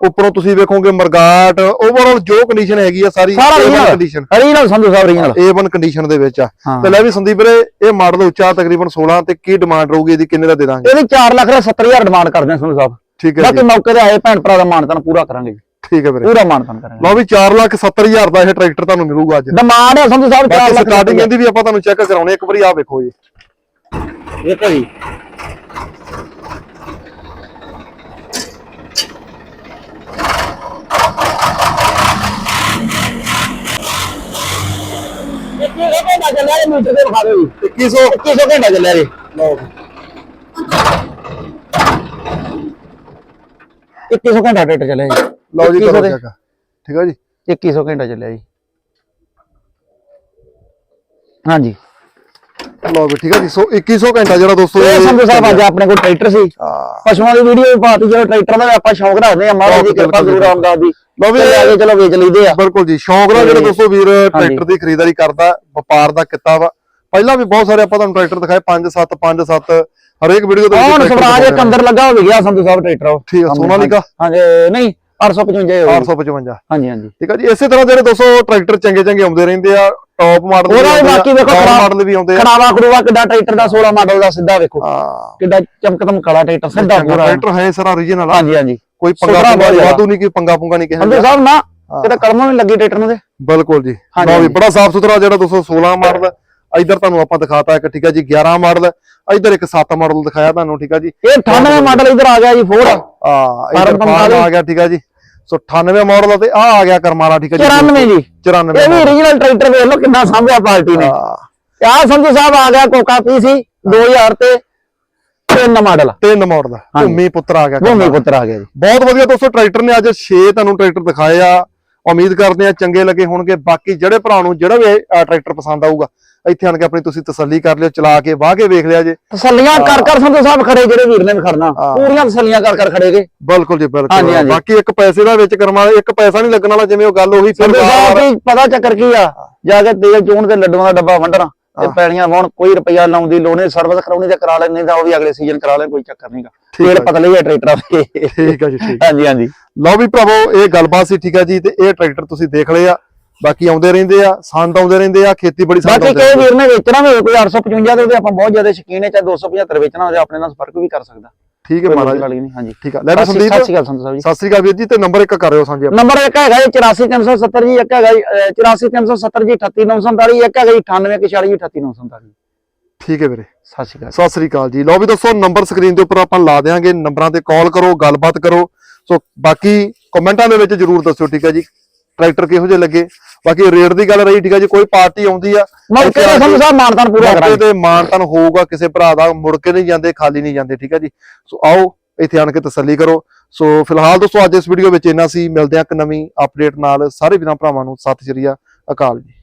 ਉੱਪਰੋਂ ਤੁਸੀਂ ਵੇਖੋਗੇ ਮਰਗਾਟ ਓਵਰਆਲ ਜੋ ਕੰਡੀਸ਼ਨ ਹੈਗੀ ਆ ਸਾਰੀ। ਕੰਡੀਸ਼ਨ ਰੀਨਲ ਸੰਧੂ ਸਾਹਿਬ ਰੀਨਲ A1 ਕੰਡੀਸ਼ਨ ਦੇ ਵਿੱਚ ਆ। ਤੇ ਲੈ ਵੀ ਸੰਦੀਪ ਵੀਰੇ ਇਹ ਮਾਡਲ ਉੱਚਾ ਤਕਰੀਬਨ 16 ਤੇ ਕੀ ਡਿਮਾਂਡ ਰਹੂਗੀ ਇਹਦੀ ਕਿੰਨੇ ਦਾ ਦੇ ਦਾਂਗੇ? ਇਹਦੀ 4 ਲੱਖ ਦਾ 70000 ਡਿਮਾਂਡ ਕਰਦੇ ਆ ਸੰਧੂ ਸਾਹਿਬ। ਠੀਕ ਹੈ ਬਾਕੀ ਮੌਕੇ ਤੇ ਆਏ ਭੈਣ ਭਰਾ ਦਾ ਮਾਨਤਨ ਪੂਰਾ ਕਰਾਂਗੇ। ਠੀਕ ਹੈ ਵੀਰੇ। ਪੂਰਾ ਮਾਨਤਨ ਕਰਾਂਗੇ। ਲਓ ਵੀ 4 ਲੱਖ 70 ਹਜ਼ਾਰ ਦਾ ਇਹ ਟਰੈਕਟਰ ਤੁਹਾਨੂੰ ਮਿਲੂਗਾ ਅੱਜ। ਡਿਮਾਂਡ ਹੈ ਸੰਧੂ ਸਾਹਿਬ 4 ਬਾਕੀ ਲੱਖ ਸਟਾਰਟਿੰਗ ਇਹਦੀ ਵੀ ਆਪਾਂ ਤੁਹਾਨੂੰ ਚੈੱਕ ਕਰਾਉਣੇ ਇੱਕ ਵਾਰੀ ਆ ਵੇਖੋ ਜੀ। ਦੇਖੋ ਜੀ ਇੱਕ ਇਹ ਘੰਟਾ ਚੱਲਿਆ ਜੀ। ਮੀਟਰ ਤੇ ਵਿਖਾ ਦਿਓ ਜੀ 2100 2100 ਘੰਟਾ ਚੱਲਿਆ ਜੀ। ਲਓ। 2100 ਘੰਟਾ ਟਰੈਕਟਰ ਚੱਲਿਆ ਜੀ। ਲਓ ਜੀ 2100 ਕਰੋ ਦੇ- ਚੈੱਕ। ਠੀਕ ਹੈ ਜੀ? 2100 ਘੰਟਾ ਚੱਲਿਆ ਜੀ। ਹਾਂਜੀ। ਲਓ ਵੀ ਠੀਕ ਹੈ ਜੀ ਸੋ 2100 ਘੰਟਾ ਜਿਹੜਾ ਦੋਸਤੋ ਇਹ ਸੰਧੂ ਸਾਹਿਬ ਅੱਜ ਆਪਣੇ ਕੋਲ ਟਰੈਕਟਰ ਸੀ। ਹਾਂ। ਪਸ਼ੂਆਂ ਦੀ ਵੀਡੀਓ ਵੀ ਪਾਤੀ ਜਦੋਂ ਟਰੈਕਟਰ ਦਾ ਵੀ ਆਪਾਂ ਸ਼ੌਂਕ ਰੱਖਦੇ ਆ ਮਹਾਰਾਜ ਦੀ ਕਿਰਪਾ ਜ਼ਰੂਰ ਆਉਂਦਾ ਦੀ ਲਓ ਵੀ ਆ ਕੇ ਚਲੋ ਵੇਚ ਲਈਦੇ ਆ। ਬਿਲਕੁਲ ਜੀ ਸ਼ੌਂਕ ਨਾਲ ਜਿਹੜੇ ਦੋਸਤੋ ਵੀਰ ਟਰੈਕਟਰ ਦੀ ਖਰੀਦਦਾਰੀ ਕਰਦਾ ਵਪਾਰ ਦਾ ਕਿੱਤਾ ਵਾ। ਪਹਿਲਾਂ ਵੀ ਬਹੁਤ ਸਾਰੇ ਆਪਾਂ ਤੁਹਾਨੂੰ ਟਰੈਕਟਰ ਦਿਖਾਏ 5 7 5 7 ਹਰੇਕ ਵੀਡੀਓ ਦੇ ਵਿੱਚ ਸਵਰਾਜ ਦਿਖਾਉਂਦੇ ਇੱਕ ਅੰਦਰ ਲੱਗਾ ਹੋ ਗਿਆ ਸੰਧੂ ਸਾਹਿਬ ਟਰੈਕਟਰ। ਉਹ। ਠੀਕ ਆ, ਸੋਨਾਲੀਕਾ? ਹਾਂਜੀ ਨਹੀਂ 855 ਆ, ਹੋਊ। 855 ਹਾਂਜੀ ਹਾਂਜੀ। ਠੀਕ ਹੈ ਜੀ ਇਸੇ ਤਰ੍ਹਾਂ ਜਿਹੜੇ ਦੋਸਤੋ ਟਰੈਕਟਰ ਚੰਗੇ ਚੰਗੇ ਆਉਂਦੇ ਰਹਿੰਦੇ ਆ ਟੌਪ ਮਾਡਲ ਉਹਦਾ ਬਾਕੀ ਵੇਖੋ ਮਾਡਲ ਵੀ ਆਉਂਦੇ ਆ। ਖੜਾਵਾ ਖੜੂਵਾ ਕਿੱਡਾ ਟਰੈਕਟਰ ਦਾ 16 ਮਾਡਲ ਦਾ ਸਿੱਧਾ ਵੇਖੋ। ਕਿੱਡਾ ਚਮਕਦਮ ਕਾਲਾ ਟਰੈਕਟਰ ਸਿੱਧਾ ਪੂਰਾ। ਟਰੈਕਟਰ ਹੈ ਸਾਰਾ origignal ਆ। ਹਾਂਜੀ ਹਾਂਜੀ। ਕੋਈ ਪੰਗਾ। ਵਾਧੂ ਨਹੀਂ ਕਿ ਪੰਗਾ ਪੁੰਗਾ ਨਹੀਂ ਕਿਸੇ ਸੰਧੂ ਦਾ ਸਾਹਿਬ ਨਾ ਕਿਤੇ ਕਲਮੋਂ ਵੀ ਲੱਗੀ ਟਰੈਕਟਰ ਨੂੰ ਤੇ। ਬਿਲਕੁਲ ਜੀ। ਹਾਂਜੀ, ਲਓ ਵੀ ਹਾਂਜੀ। ਬੜਾ ਸਾਫ਼ ਸੁਥਰਾ ਜਿਹੜਾ 216 ਮਾਡਲ ਇਧਰ ਤੁਹਾਨੂੰ ਆਪਾਂ ਦਿਖਾਤਾ ਇੱਕ ਠੀਕ ਹੈ ਜੀ 11 ਮਾਡਲ ਇਧਰ ਇੱਕ 7 ਮਾਡਲ ਦਿਖਾਇਆ ਤੁਹਾਨੂੰ ਠੀਕ ਹੈ ਜੀ। ਇਹ 98 ਮਾਡਲ ਇਧਰ ਆ ਗਿਆ ਜੀ ਫੋਰ। ਆ ਇਧਰ। ਆ ਗਿਆ ਠੀਕ ਹੈ ਜੀ। ਸੋ 98 ਮਾਡਲ ਤੇ ਆ ਆ ਗਿਆ ਕਰਮਾਲਾ ਠੀਕ ਹੈ ਜੀ? 94 ਜੀ। 94 ਇਹ ਵੀ origignal ਟਰੈਕਟਰ ਵੇਖ ਲਓ ਕਿੰਨਾ ਸਾਂਭਿਆ ਪਾਰਟੀ ਨੇ। ਆ ਸੰਧੂ ਸਾਹਿਬ ਆ ਗਿਆ ਕੋਕਾ ਪੀ ਸੀ 2000 ਤੇ ਤਿੰਨ ਮਾਡਲ ਤਿੰਨ ਮਾਡਲ। ਭੂਮੀ ਪੁੱਤਰ ਆ ਗਿਆ ਭੂਮੀ ਪੁੱਤਰ ਆ ਗਿਆ ਜੀ। ਬਹੁਤ ਵਧੀਆ ਦੋਸਤੋ ਟਰੈਕਟਰ ਨੇ ਅੱਜ 6 ਤੁਹਾਨੂੰ ਟਰੈਕਟਰ ਦਿਖਾਏ ਆ। ਉਮੀਦ ਕਰਦੇ ਆ ਚੰਗੇ ਲੱਗੇ ਹੋਣਗੇ। ਬਾਕੀ ਜਿਹੜੇ ਭਰਾ ਨੂੰ ਜਿਹੜਾ ਵੀ ਟਰੈਕਟਰ ਪਸੰਦ ਆਊਗਾ ਇੱਥੇ ਆਣ ਕੇ ਆਪਣੀ ਤੁਸੀਂ ਤਸੱਲੀ ਕਰ ਲਿਓ ਚਲਾ ਕੇ ਵਾਹ ਕੇ ਵੇਖ ਲਿਆ ਜੇ। ਤਸੱਲੀਆਂ ਕਰ ਕਰ ਸੰਧੂ ਸਾਹਿਬ ਖੜੇ ਜਿਹੜੇ ਵੀਰ ਨੇ ਵੀ ਖੜਨਾ। ਪੂਰੀਆਂ ਤਸੱਲੀਆਂ ਕਰ ਕਰ ਖੜੇਗੇ ਬਿਲਕੁਲ ਜੀ ਬਿਲਕੁਲ। ਬਾਕੀ ਇੱਕ ਪੈਸੇ ਦਾ ਵਿੱਚ ਕਰਮਾ ਇੱਕ ਪੈਸਾ ਨਹੀਂ ਲੱਗਣ ਵਾਲਾ ਜਿਵੇਂ ਉਹ ਗੱਲ ਉਹੀ ਫਿਰ ਪਤਾ ਚੱਕਰ ਕੀ ਆ? ਜਾ ਕੇ ਤੇਲ ਚੂਣ ਤੇ ਲੱਡੂਆਂ ਦਾ ਡੱਬਾ ਵੰਡਣਾ। ਤੇ। ਪੈਣੀਆਂ ਵਾਉਣ ਕੋਈ ਰੁਪਈਆ ਲਾਉਣ ਦੀ ਲੋੜ ਨਹੀਂ ਸਰਵਿਸ ਕਰਾਉਣੀ ਤੇ ਕਰਾ ਲੈ ਨਹੀਂ ਤਾਂ ਉਹ ਵੀ ਅਗਲੇ ਸੀਜ਼ਨ ਕਰਾ ਲੈ ਕੋਈ ਚੱਕਰ ਨਹੀਂਗਾ ਤੇਲ ਆ। ਪਤਲੇ ਹੀ ਆ ਟਰੈਕਟਰਾਂ ਦੇ। ਠੀਕ ਹੈ ਜੀ ਠੀਕ ਹਾਂਜੀ ਹਾਂਜੀ। ਲਓ ਵੀ ਭਰਾਵੋ ਇਹ ਗੱਲਬਾਤ ਸੀ ਠੀਕ ਹੈ ਜੀ ਤੇ ਇਹ ਟਰੈਕਟਰ ਤੁਸੀਂ ਦੇਖ ਲਏ ਆ। ਬਾਕੀ ਆਉਂਦੇ ਰਹਿੰਦੇ ਆ ਸੰਦ ਆਉਂਦੇ ਰਹਿੰਦੇ ਆ ਖੇਤੀਬਾੜੀ ਸੰਦ ਬਾਕੀ ਕਈ। ਵੀਰ ਨੇ ਵੇਚਣਾ ਹੋਵੇ ਕੋਈ 855 ਦੇ ਉਹਦੇ ਆਪਾਂ ਬਹੁਤ ਜ਼ਿਆਦਾ ਸ਼ੌਕੀਨ ਹੈ ਚਾਹੇ 275 ਵੇਚਣਾ ਹੋਵੇ ਆਪਣੇ ਨਾਲ ਸੰਪਰਕ ਵੀ ਕਰ ਸਕਦਾ। ਠੀਕ ਹੈ ਮਹਾਰਾਜ। ਹਾਂਜੀ। ਠੀਕ ਆ। ਲੈ ਵੀ ਸਤਿ ਸੰਦੀਪ ਸ਼੍ਰੀ ਅਕਾਲ ਸਾਹਿਬ ਜੀ। ਸਤਿ ਸ੍ਰੀ ਅਕਾਲ ਵੀਰ ਜੀ ਤੇ ਨੰਬਰ ਇੱਕ ਕਰ ਰਿਓ ਸਾਂਝੇ। ਨੰਬਰ ਇੱਕ ਹੈਗਾ ਜੀ 84370 ਜੀ ਇੱਕ ਹੈਗਾ ਜੀ 84370 ਜੀ 38947 ਇੱਕ ਹੈਗਾ ਜੀ 9846 ਜੀ 38947 ਠੀਕ ਹੈ ਵੀਰੇ। ਸਤਿ ਸ਼੍ਰੀ ਅਕਾਲ। ਸਤਿ ਸ੍ਰੀ ਅਕਾਲ ਜੀ। ਲਓ ਵੀ ਦੋਸਤੋ ਨੰਬਰ ਸਕਰੀਨ ਦੇ ਉੱਪਰ ਆਪਾਂ ਲਾ ਦੇਾਂਗੇ ਨੰਬਰਾਂ ਤੇ ਕਾਲ ਕਰੋ ਗੱਲਬਾਤ ਕਰੋ। ਸੋ ਬਾਕੀ ਕਮੈਂਟਾਂ ਦੇ ਵਿੱਚ ਜਰੂਰ ਦੱਸਿਓ ਠੀਕ ਹੈ ਜੀ। ਟਰੈਕਟਰ ਕਿਹੋ ਜਿਹੇ ਲੱਗੇ? ਬਾਕੀ ਰੇਟ ਦੀ ਗੱਲ ਰਹੀ ਠੀਕ ਹੈ ਜੀ ਕੋਈ ਪਾਰਟੀ ਆਉਂਦੀ ਆ ਮੌਕੇ ਤੇ ਸੰਧੂ ਸਾਹਿਬ ਮਾਨਤਾਨ ਪੂਰਾ ਕਰਾਂਗੇ। ਤੇ ਮਾਨਤਨ ਹੋਊਗਾ ਕਿਸੇ ਭਰਾ ਦਾ ਮੁੜ ਕੇ ਨਹੀਂ ਜਾਂਦੇ ਖਾਲੀ ਨਹੀਂ ਜਾਂਦੇ ਠੀਕ ਹੈ ਜੀ। ਸੋ ਆਓ ਇੱਥੇ ਆਣ ਕੇ ਤਸੱਲੀ ਕਰੋ। ਸੋ ਫਿਲਹਾਲ ਦੋਸਤੋ ਅੱਜ ਇਸ ਵੀਡੀਓ ਵਿੱਚ ਇੰਨਾ ਸੀ। ਮਿਲਦੇ ਹਾਂ ਇੱਕ ਨਵੀਂ ਅਪਡੇਟ ਨਾਲ। ਸਾਰੇ ਵੀਰਾਂ ਭਰਾਵਾਂ ਨੂੰ ਸਤਿ ਸ਼੍ਰੀ ਅਕਾਲ ਜੀ।